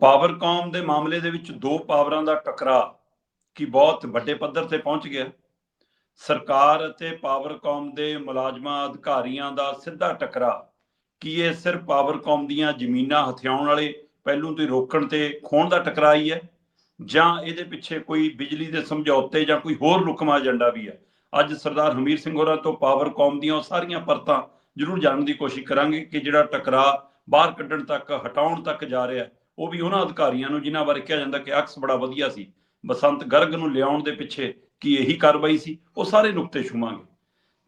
ਪਾਵਰਕਾਮ ਦੇ ਮਾਮਲੇ ਦੇ ਵਿੱਚ ਦੋ ਪਾਵਰਾਂ ਦਾ ਟਕਰਾਅ ਕੀ ਬਹੁਤ ਵੱਡੇ ਪੱਧਰ ਤੇ ਪਹੁੰਚ ਗਿਆ। ਸਰਕਾਰ ਅਤੇ ਪਾਵਰਕਾਮ ਦੇ ਮੁਲਾਜ਼ਮਾਂ ਅਧਿਕਾਰੀਆਂ ਦਾ ਸਿੱਧਾ ਟਕਰਾਅ ਕੀ ਇਹ ਸਿਰਫ ਪਾਵਰਕਾਮ ਦੀਆਂ ਜ਼ਮੀਨਾਂ ਹਥਿਆਉਣ ਵਾਲੇ ਪਹਿਲੂ ਤੋਂ ਰੋਕਣ ਤੇ ਖੋਣ ਦਾ ਟਕਰਾ ਹੀ ਹੈ ਜਾਂ ਇਹਦੇ ਪਿੱਛੇ ਕੋਈ ਬਿਜਲੀ ਦੇ ਸਮਝੌਤੇ ਜਾਂ ਕੋਈ ਹੋਰ ਲੁਕਮਾ ਏਜੰਡਾ ਵੀ ਹੈ। ਅੱਜ ਸਰਦਾਰ ਹਮੀਰ ਸਿੰਘ ਹੋਰਾਂ ਤੋਂ ਪਾਵਰਕਾਮ ਦੀਆਂ ਉਹ ਸਾਰੀਆਂ ਪਰਤਾਂ ਜ਼ਰੂਰ ਜਾਣਨ ਦੀ ਕੋਸ਼ਿਸ਼ ਕਰਾਂਗੇ ਕਿ ਜਿਹੜਾ ਟਕਰਾਅ ਬਾਹਰ ਕੱਢਣ ਤੱਕ, ਹਟਾਉਣ ਤੱਕ ਜਾ ਰਿਹਾ ਉਹ ਵੀ ਉਹਨਾਂ ਅਧਿਕਾਰੀਆਂ ਨੂੰ ਜਿਨ੍ਹਾਂ ਬਾਰੇ ਕਿਹਾ ਜਾਂਦਾ ਕਿ ਅਕਸ ਬੜਾ ਵਧੀਆ ਸੀ, ਬਸੰਤ ਗਰਗ ਨੂੰ ਲਿਆਉਣ ਦੇ ਪਿੱਛੇ ਕੀ ਇਹੀ ਕਾਰਵਾਈ ਸੀ, ਉਹ ਸਾਰੇ ਨੁਕਤੇ ਛੂਵਾਂਗੇ।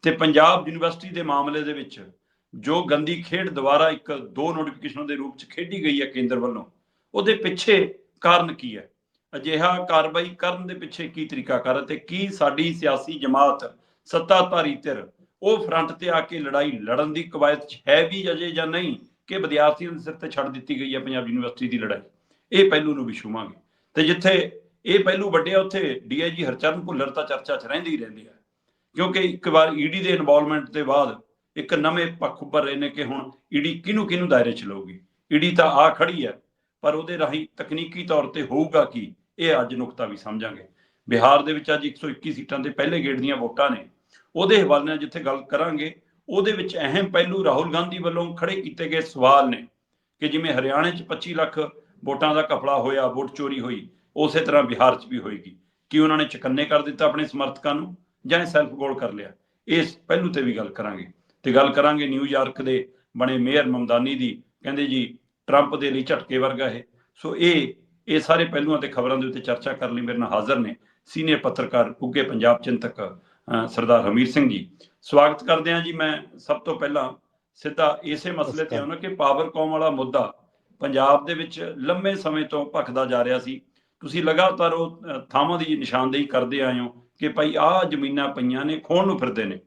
ਤੇ ਪੰਜਾਬ ਯੂਨੀਵਰਸਿਟੀ ਦੇ ਮਾਮਲੇ ਦੇ ਵਿੱਚ ਜੋ ਗੰਦੀ ਖੇਡ ਦੁਆਰਾ ਇੱਕ ਦੋ ਨੋਟੀਫਿਕੇਸ਼ਨਾਂ ਦੇ ਰੂਪ ਚ ਖੇਡੀ ਗਈ ਹੈ ਕੇਂਦਰ ਵੱਲੋਂ, ਉਹਦੇ ਪਿੱਛੇ ਕਾਰਨ ਕੀ ਹੈ? ਅਜਿਹਾ ਕਾਰਵਾਈ ਕਰਨ ਦੇ ਪਿੱਛੇ ਕੀ ਤਰੀਕਾ ਕਰ ਤੇ ਕੀ ਸਾਡੀ ਸਿਆਸੀ ਜਮਾਤ ਸੱਤਾਧਾਰੀ ਧਿਰ ਉਹ ਫਰੰਟ ਤੇ ਆ ਕੇ ਲੜਾਈ ਲੜਨ ਦੀ ਕਵਾਇਤ ਚ ਹੈ ਵੀ ਅਜੇ ਜਾਂ ਨਹੀਂ? ਕਿ ਵਿਦਿਆਰਥੀਆਂ ਦੇ ਸਿਰ ਤੇ ਛੱਡ ਦਿੱਤੀ ਗਈ ਹੈ ਪੰਜਾਬ ਯੂਨੀਵਰਸਿਟੀ ਦੀ ਲੜਾਈ। ਇਹ ਪਹਿਲੂ ਨੂੰ ਵੀ ਛੂਵਾਂਗੇ। ਤੇ ਜਿੱਥੇ ਇਹ ਪਹਿਲੂ ਵੱਡੇ ਆ, ਉੱਥੇ ਡੀਆਈਜੀ ਹਰਚਰਨ ਭੁੱਲਰ ਤਾਂ ਚਰਚਾ 'ਚ ਰਹਿੰਦੀ ਹੀ ਰਹਿੰਦੇ ਆ। ਕਿਉਂਕਿ ਇੱਕ ਵਾਰ ਈਡੀ ਦੇ ਇਨਵੋਲਵਮੈਂਟ ਦੇ ਬਾਅਦ ਇੱਕ ਨਵੇਂ ਪੱਖ ਉੱਭਰ ਰਹੇ ਨੇ ਕਿ ਹੁਣ ਈਡੀ ਕਿਹਨੂੰ ਕਿਹਨੂੰ ਦਾਇਰੇ 'ਚ ਲਊਗੀ? ਈਡੀ ਤਾਂ ਆ ਖੜੀ ਹੈ, ਪਰ ਉਹਦੇ ਰਾਹੀਂ ਤਕਨੀਕੀ ਤੌਰ ਤੇ ਹੋਊਗਾ ਕੀ? ਇਹ ਅੱਜ ਨੁਕਤਾ ਵੀ ਸਮਝਾਂਗੇ। ਬਿਹਾਰ ਦੇ ਵਿੱਚ ਅੱਜ 121 ਸੀਟਾਂ ਦੇ ਪਹਿਲੇ ਗੇੜ ਦੀਆਂ ਵੋਟਾਂ ਨੇ। ਉਹਦੇ ਹਵਾਲੇ ਨਾਲ ਜਿੱਥੇ ਗੱਲ ਕਰਾਂਗੇ ਉਹਦੇ ਵਿੱਚ ਅਹਿਮ ਪਹਿਲੂ ਰਾਹੁਲ ਗਾਂਧੀ ਵੱਲੋਂ ਖੜੇ ਕੀਤੇ ਗਏ ਸਵਾਲ ਨੇ ਕਿ ਜਿਵੇਂ ਹਰਿਆਣੇ 'ਚ 25 ਲੱਖ ਵੋਟਾਂ ਦਾ ਕਫਲਾ ਹੋਇਆ, ਵੋਟ ਚੋਰੀ ਹੋਈ, ਉਸੇ ਤਰ੍ਹਾਂ ਬਿਹਾਰ 'ਚ ਵੀ ਹੋਏਗੀ। ਕਿ ਉਹਨਾਂ ਨੇ ਚਕੰਨੇ ਕਰ ਦਿੱਤਾ ਆਪਣੇ ਸਮਰਥਕਾਂ ਨੂੰ ਜਾਂ ਇਹ ਸੈਲਫ ਗੋਲ ਕਰ ਲਿਆ? ਇਸ ਪਹਿਲੂ ਤੇ ਵੀ ਗੱਲ ਕਰਾਂਗੇ। ਤੇ ਗੱਲ ਕਰਾਂਗੇ ਨਿਊਯਾਰਕ ਦੇ ਬਣੇ ਮੇਅਰ ਮਮਦਾਨੀ ਦੀ। ਕਹਿੰਦੇ ਜੀ, ਟਰੰਪ ਦੇ ਲਈ ਝਟਕੇ ਵਰਗਾ ਹੈ ਸੋ ਇਹ ਇਹ ਸਾਰੇ ਪਹਿਲੂਆਂ ਤੇ ਖਬਰਾਂ ਦੇ ਉੱਤੇ ਚਰਚਾ ਕਰਨ ਲਈ ਮੇਰੇ ਨਾਲ ਹਾਜ਼ਰ ਨੇ। ਸੀਨੀਅਰ ਪੱਤਰਕਾਰ ਉੱਗੇ ਪੰਜਾਬ ਚਿੰਤਕ ਸਰਦਾਰ ਹਮੀਰ ਸਿੰਘ ਜੀ। ਸਵਾਗਤ ਕਰਦੇ ਹਾਂ ਜੀ ਮੈਂ ਸਭ ਤੋਂ ਪਹਿਲਾਂ ਸਿੱਧਾ ਇਸੇ ਮਸਲੇ ਤੇ ਆਉਣਾ ਕਿ ਪਾਵਰਕਾਮ ਵਾਲਾ ਮੁੱਦਾ ਪੰਜਾਬ ਦੇ ਵਿੱਚ ਲੰਮੇ ਸਮੇਂ ਤੋਂ ਭਖਦਾ ਜਾ ਰਿਹਾ ਸੀ। ਤੁਸੀਂ ਲਗਾਤਾਰ ਉਹ ਥਾਵਾਂ ਦੀ ਨਿਸ਼ਾਨਦੇਹੀ ਕਰਦੇ ਆਏ ਹੋ ਕਿ ਭਾਈ ਆਹ ਜ਼ਮੀਨਾਂ ਪਈਆਂ ਨੇ ਖੋਣ ਨੂੰ ਫਿਰਦੇ ਨੇ।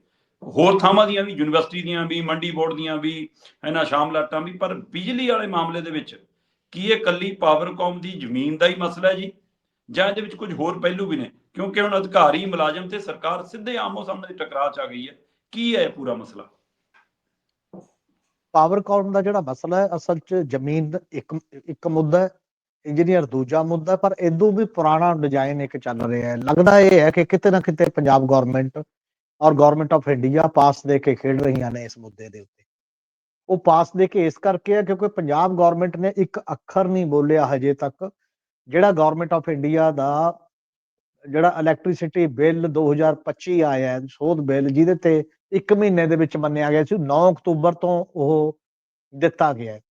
ਹੋਰ ਥਾਵਾਂ ਦੀਆਂ ਵੀ ਯੂਨੀਵਰਸਿਟੀ ਦੀਆਂ ਵੀ ਮੰਡੀ ਬੋਰਡ ਦੀਆਂ ਵੀ ਇਹਨਾਂ ਸ਼ਾਮਲਾਟਾਂ ਵੀ ਪਰ ਬਿਜਲੀ ਵਾਲੇ ਮਾਮਲੇ ਦੇ ਵਿੱਚ ਕੀ ਇਹ ਕੱਲੀ ਪਾਵਰਕਾਮ ਦੀ ਜ਼ਮੀਨ ਦਾ ਹੀ ਮਸਲਾ ਹੈ ਜੀ? ਜਾਂ ਇਹਦੇ ਵਿੱਚ ਕੁਝ ਹੋਰ ਪਹਿਲੂ ਵੀ ਨੇ? ਕਿਉਂਕਿ ਹੁਣ ਅਧਿਕਾਰੀ ਮੁਲਾਜ਼ਮ ਤੇ ਸਰਕਾਰ ਸਿੱਧੇ ਆਮੋ ਸਾਹਮਣੇ ਟਕਰਾਅ ਚ ਆ ਗਈ ਹੈ। ਕੀ ਹੈ ਪੂਰਾ ਮਸਲਾ? ਪਾਵਰਕਾਮ ਦਾ ਜਿਹੜਾ ਮਸਲਾ ਹੈ, ਅਸਲ 'ਚ ਜ਼ਮੀਨ ਇੱਕ ਇੱਕ ਮੁੱਦਾ ਹੈ ਇੰਜੀਨੀਅਰ ਦੂਜਾ ਮੁੱਦਾ ਪਰ ਇਦੋਂ ਵੀ ਪੁਰਾਣਾ ਡਿਜ਼ਾਈਨ ਇੱਕ ਚੱਲ ਰਿਹਾ ਹੈ। ਲੱਗਦਾ ਇਹ ਹੈ ਕਿ ਕਿਤੇ ਨਾ ਕਿਤੇ ਪੰਜਾਬ ਗਵਰਨਮੈਂਟ ਔਰ ਗਵਰਨਮੈਂਟ ਆਫ ਇੰਡੀਆ ਪਾਸ ਦੇ ਕੇ ਖੇਡ ਰਹੀਆਂ ਨੇ ਇਸ ਮੁੱਦੇ ਦੇ ਉੱਤੇ। ਉਹ ਪਾਸ ਦੇ ਕੇ ਇਸ ਕਰਕੇ ਹੈ ਕਿਉਂਕਿ ਪੰਜਾਬ ਗਵਰਨਮੈਂਟ ਨੇ ਇੱਕ ਅੱਖਰ ਨਹੀਂ ਬੋਲਿਆ ਹਜੇ ਤੱਕ, ਜਿਹੜਾ ਗਵਰਨਮੈਂਟ ਆਫ ਇੰਡੀਆ ਦਾ ਜਿਹੜਾ ਇਲੈਕਟ੍ਰਿਸਿਟੀ ਬਿੱਲ 2025 ਆਇਆ ਹੈ, ਸੋਧ ਬਿੱਲ ਜਿਹਦੇ ਤੇ ਇੱਕ ਮਹੀਨੇ ਦੇ ਵਿੱਚ ਮੰਨਿਆ ਗਿਆ ਸੀ 9 ਅਕਤੂਬਰ ਤੋਂ ਉਹ ਦਿੱਤਾ ਗਿਆ ਹੈ।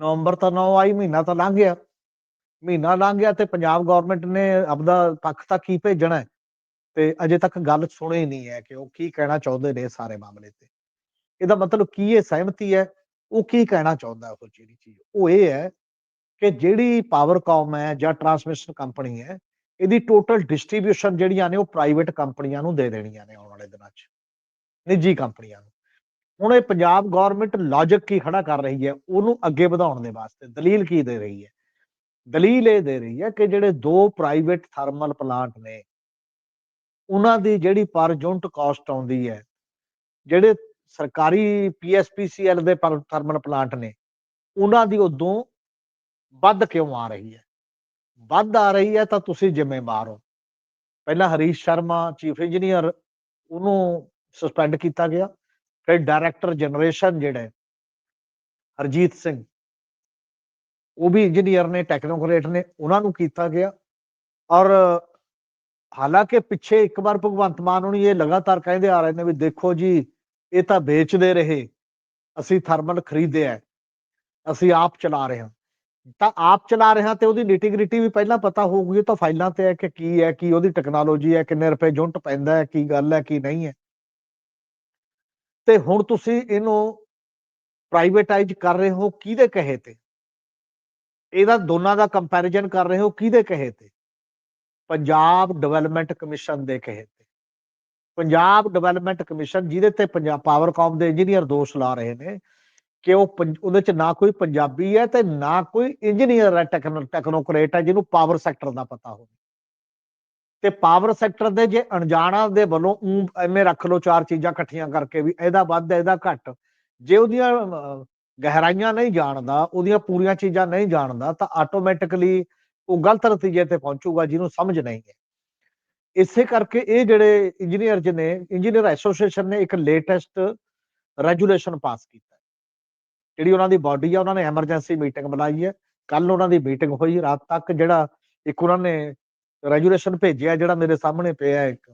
ਨਵੰਬਰ ਤਾਂ 9 ਆਈ, ਮਹੀਨਾ ਤਾਂ ਲੰਘ ਗਿਆ। ਮਹੀਨਾ ਲੰਘ ਗਿਆ ਤੇ ਪੰਜਾਬ ਗਵਰਨਮੈਂਟ ਨੇ ਆਪਦਾ ਪੱਖ ਤਾਂ ਕੀ ਭੇਜਣਾ ਹੈ? ਤੇ ਅਜੇ ਤੱਕ ਗੱਲ ਸੁਣੀ ਨਹੀਂ ਹੈ ਕਿ ਉਹ ਕੀ ਕਹਿਣਾ ਚਾਹੁੰਦੇ ਨੇ ਸਾਰੇ ਮਾਮਲੇ ਤੇ। ਇਹਦਾ ਮਤਲਬ ਕੀ ਇਹ ਸਹਿਮਤੀ ਹੈ। ਉਹ ਕੀ ਕਹਿਣਾ ਚਾਹੁੰਦਾ ਉਹ ਜਿਹੜੀ ਚੀਜ਼? ਉਹ ਇਹ ਹੈ ਕਿ ਜਿਹੜੀ ਪਾਵਰਕਾਮ ਹੈ ਜਾਂ ਟਰਾਂਸਮਿਸ਼ਨ ਕੰਪਨੀ ਹੈ ਇਹਦੀ ਟੋਟਲ ਡਿਸਟ੍ਰੀਬਿਊਸ਼ਨ ਜਿਹੜੀਆਂ ਨੇ ਉਹ ਪ੍ਰਾਈਵੇਟ ਕੰਪਨੀਆਂ ਨੂੰ ਦੇ ਦੇਣੀਆਂ ਨੇ ਆਉਣ ਵਾਲੇ ਦਿਨਾਂ 'ਚ, ਨਿੱਜੀ ਕੰਪਨੀਆਂ ਨੂੰ। ਹੁਣ ਇਹ ਪੰਜਾਬ ਗਵਰਨਮੈਂਟ ਲੌਜੀਕ ਕੀ ਖੜਾ ਕਰ ਰਹੀ ਹੈ, ਉਹਨੂੰ ਅੱਗੇ ਵਧਾਉਣ ਦੇ ਵਾਸਤੇ। ਦਲੀਲ ਕੀ ਦੇ ਰਹੀ ਹੈ? ਦਲੀਲ ਇਹ ਦੇ ਰਹੀ ਹੈ ਕਿ ਜਿਹੜੇ ਦੋ ਪ੍ਰਾਈਵੇਟ ਥਰਮਲ ਪਲਾਂਟ ਨੇ, ਉਹਨਾਂ ਦੀ ਜਿਹੜੀ ਪਰ ਯੂਨਿਟ ਕਾਸਟ ਆਉਂਦੀ ਹੈ, ਜਿਹੜੇ ਸਰਕਾਰੀ ਪੀਐਸਪੀਸੀਐਲ ਦੇ ਪਰ ਥਰਮਲ ਪਲਾਂਟ ਨੇ, ਉਹਨਾਂ ਦੀ ਉਦੋਂ ਵੱਧ ਕਿਉਂ ਆ ਰਹੀ ਹੈ? ਵੱਧ ਆ ਰਹੀ ਹੈ ਤਾਂ ਤੁਸੀਂ ਜ਼ਿੰਮੇਵਾਰ ਹੋ ਪਹਿਲਾਂ ਹਰੀਸ਼ ਸ਼ਰਮਾ ਚੀਫ ਇੰਜੀਨੀਅਰ ਉਹਨੂੰ ਸਸਪੈਂਡ ਕੀਤਾ ਗਿਆ। ਫਿਰ ਡਾਇਰੈਕਟਰ ਜਨਰੇਸ਼ਨ ਜਿਹੜੇ ਹਰਜੀਤ ਸਿੰਘ ਉਹ ਵੀ ਇੰਜੀਨੀਅਰ ਨੇ ਟੈਕਨੋਕਰੇਟ ਨੇ ਉਹਨਾਂ ਨੂੰ ਕੀਤਾ ਗਿਆ। ਔਰ ਹਾਲਾਂਕਿ ਪਿੱਛੇ ਇੱਕ ਵਾਰ ਭਗਵੰਤ ਮਾਨ ਹੁਣੀ ਇਹ ਲਗਾਤਾਰ ਕਹਿੰਦੇ ਆ ਰਹੇ ਨੇ ਵੀ ਦੇਖੋ ਜੀ ਇਹ ਤਾਂ ਵੇਚਦੇ ਰਹੇ। ਅਸੀਂ ਥਰਮਲ ਖਰੀਦਿਆ ਹੈ, ਅਸੀਂ ਆਪ ਚਲਾ ਰਹੇ ਹਾਂ। ਤਾਂ ਆਪ ਚਲਾ ਰਹੇ ਤੇ ਉਹਦੀ ਨਿਟੀਗ੍ਰਿਟੀ ਵੀ ਪਹਿਲਾਂ ਪਤਾ ਹੋਊਗੀ ਤਾਂ ਫਾਈਲਾਂ ਤੇ ਹੈ ਕਿ ਕੀ ਹੈ, ਕੀ ਉਹਦੀ ਟੈਕਨੋਲੋਜੀ ਹੈ, ਕਿੰਨੇ ਰੁਪਏ ਯੂਨਿਟ ਪੈਂਦਾ ਹੈ, ਕੀ ਗੱਲ ਹੈ, ਕੀ ਨਹੀਂ ਹੈ। ਤੇ ਹੁਣ ਤੁਸੀਂ ਇਹਨੂੰ ਪ੍ਰਾਈਵੇਟਾਈਜ਼ ਕਰ ਰਹੇ ਹੋ ਕਿਹਦੇ ਕਹੇ ਤੇ? ਇਹਦਾ ਦੋਨਾਂ ਦਾ ਕੰਪੈਰੀਜ਼ਨ ਕਰ ਰਹੇ ਹੋ ਕਿਹਦੇ ਕਹੇ ਤੇ? ਪੰਜਾਬ ਡਿਵੈਲਪਮੈਂਟ ਕਮਿਸ਼ਨ ਦੇ ਕਹੇ ਤੇ। ਪੰਜਾਬ ਡਿਵੈਲਪਮੈਂਟ ਕਮਿਸ਼ਨ ਜਿਹਦੇ ਤੇ ਪੰਜਾਬ ਪਾਵਰਕਾਮ ਦੇ ਇੰਜੀਨੀਅਰ ਦੋਸ਼ ਲਾ ਰਹੇ ਨੇ ਕਿ ਉਹ ਪੰਜ- ਉਹਦੇ ਚ ਨਾ ਕੋਈ ਪੰਜਾਬੀ ਹੈ ਤੇ ਨਾ ਕੋਈ ਇੰਜੀਨੀਅਰ ਹੈ ਟੈਕਨੋ ਟੈਕਨੋਕ੍ਰੇਟ ਹੈ, ਜਿਹਨੂੰ ਪਾਵਰ ਸੈਕਟਰ ਦਾ ਪਤਾ ਹੋਵੇ। ਤੇ ਪਾਵਰ ਸੈਕਟਰ ਦੇ ਜੇ ਅਣਜਾਣਾ ਦੇ ਵੱਲੋਂ ਐਵੇਂ ਰੱਖ ਲਓ, ਚਾਰ ਚੀਜ਼ਾਂ ਇਕੱਠੀਆਂ ਕਰਕੇ ਵੀ ਇਹਦਾ ਵੱਧ, ਇਹਦਾ ਘੱਟ। ਜੇ ਉਹਦੀਆਂ ਗਹਿਰਾਈਆਂ ਨਹੀਂ ਜਾਣਦਾ, ਉਹਦੀਆਂ ਪੂਰੀਆਂ ਚੀਜ਼ਾਂ ਨਹੀਂ ਜਾਣਦਾ, ਤਾਂ ਆਟੋਮੈਟਿਕਲੀ ਉਹ ਗਲਤ ਨਤੀਜੇ ਤੇ ਪਹੁੰਚੂਗਾ, ਜਿਹਨੂੰ ਸਮਝ ਨਹੀਂ ਹੈ। ਇਸੇ ਕਰਕੇ ਇਹ ਜਿਹੜੇ ਇੰਜੀਨੀਅਰ ਨੇ ਇੰਜੀਨੀਅਰ ਐਸੋਸੀਏਸ਼ਨ ਨੇ ਇੱਕ ਲੇਟੈਸਟ ਰੈਜੂਲੇਸ਼ਨ ਪਾਸ ਕੀਤਾ। ਜਿਹੜੀ ਉਹਨਾਂ ਦੀ ਬਾਡੀ ਆ, ਉਹਨਾਂ ਨੇ ਐਮਰਜੈਂਸੀ ਮੀਟਿੰਗ ਬੁਲਾਈ ਹੈ। ਕੱਲ ਉਹਨਾਂ ਦੀ ਮੀਟਿੰਗ ਹੋਈ, ਰਾਤ ਤੱਕ ਜਿਹੜਾ ਇੱਕ ਉਹਨਾਂ ਨੇ ਰੈਜੂਲੇਸ਼ਨ ਭੇਜਿਆ, ਜਿਹੜਾ ਮੇਰੇ ਸਾਹਮਣੇ ਪਿਆ ਇੱਕ।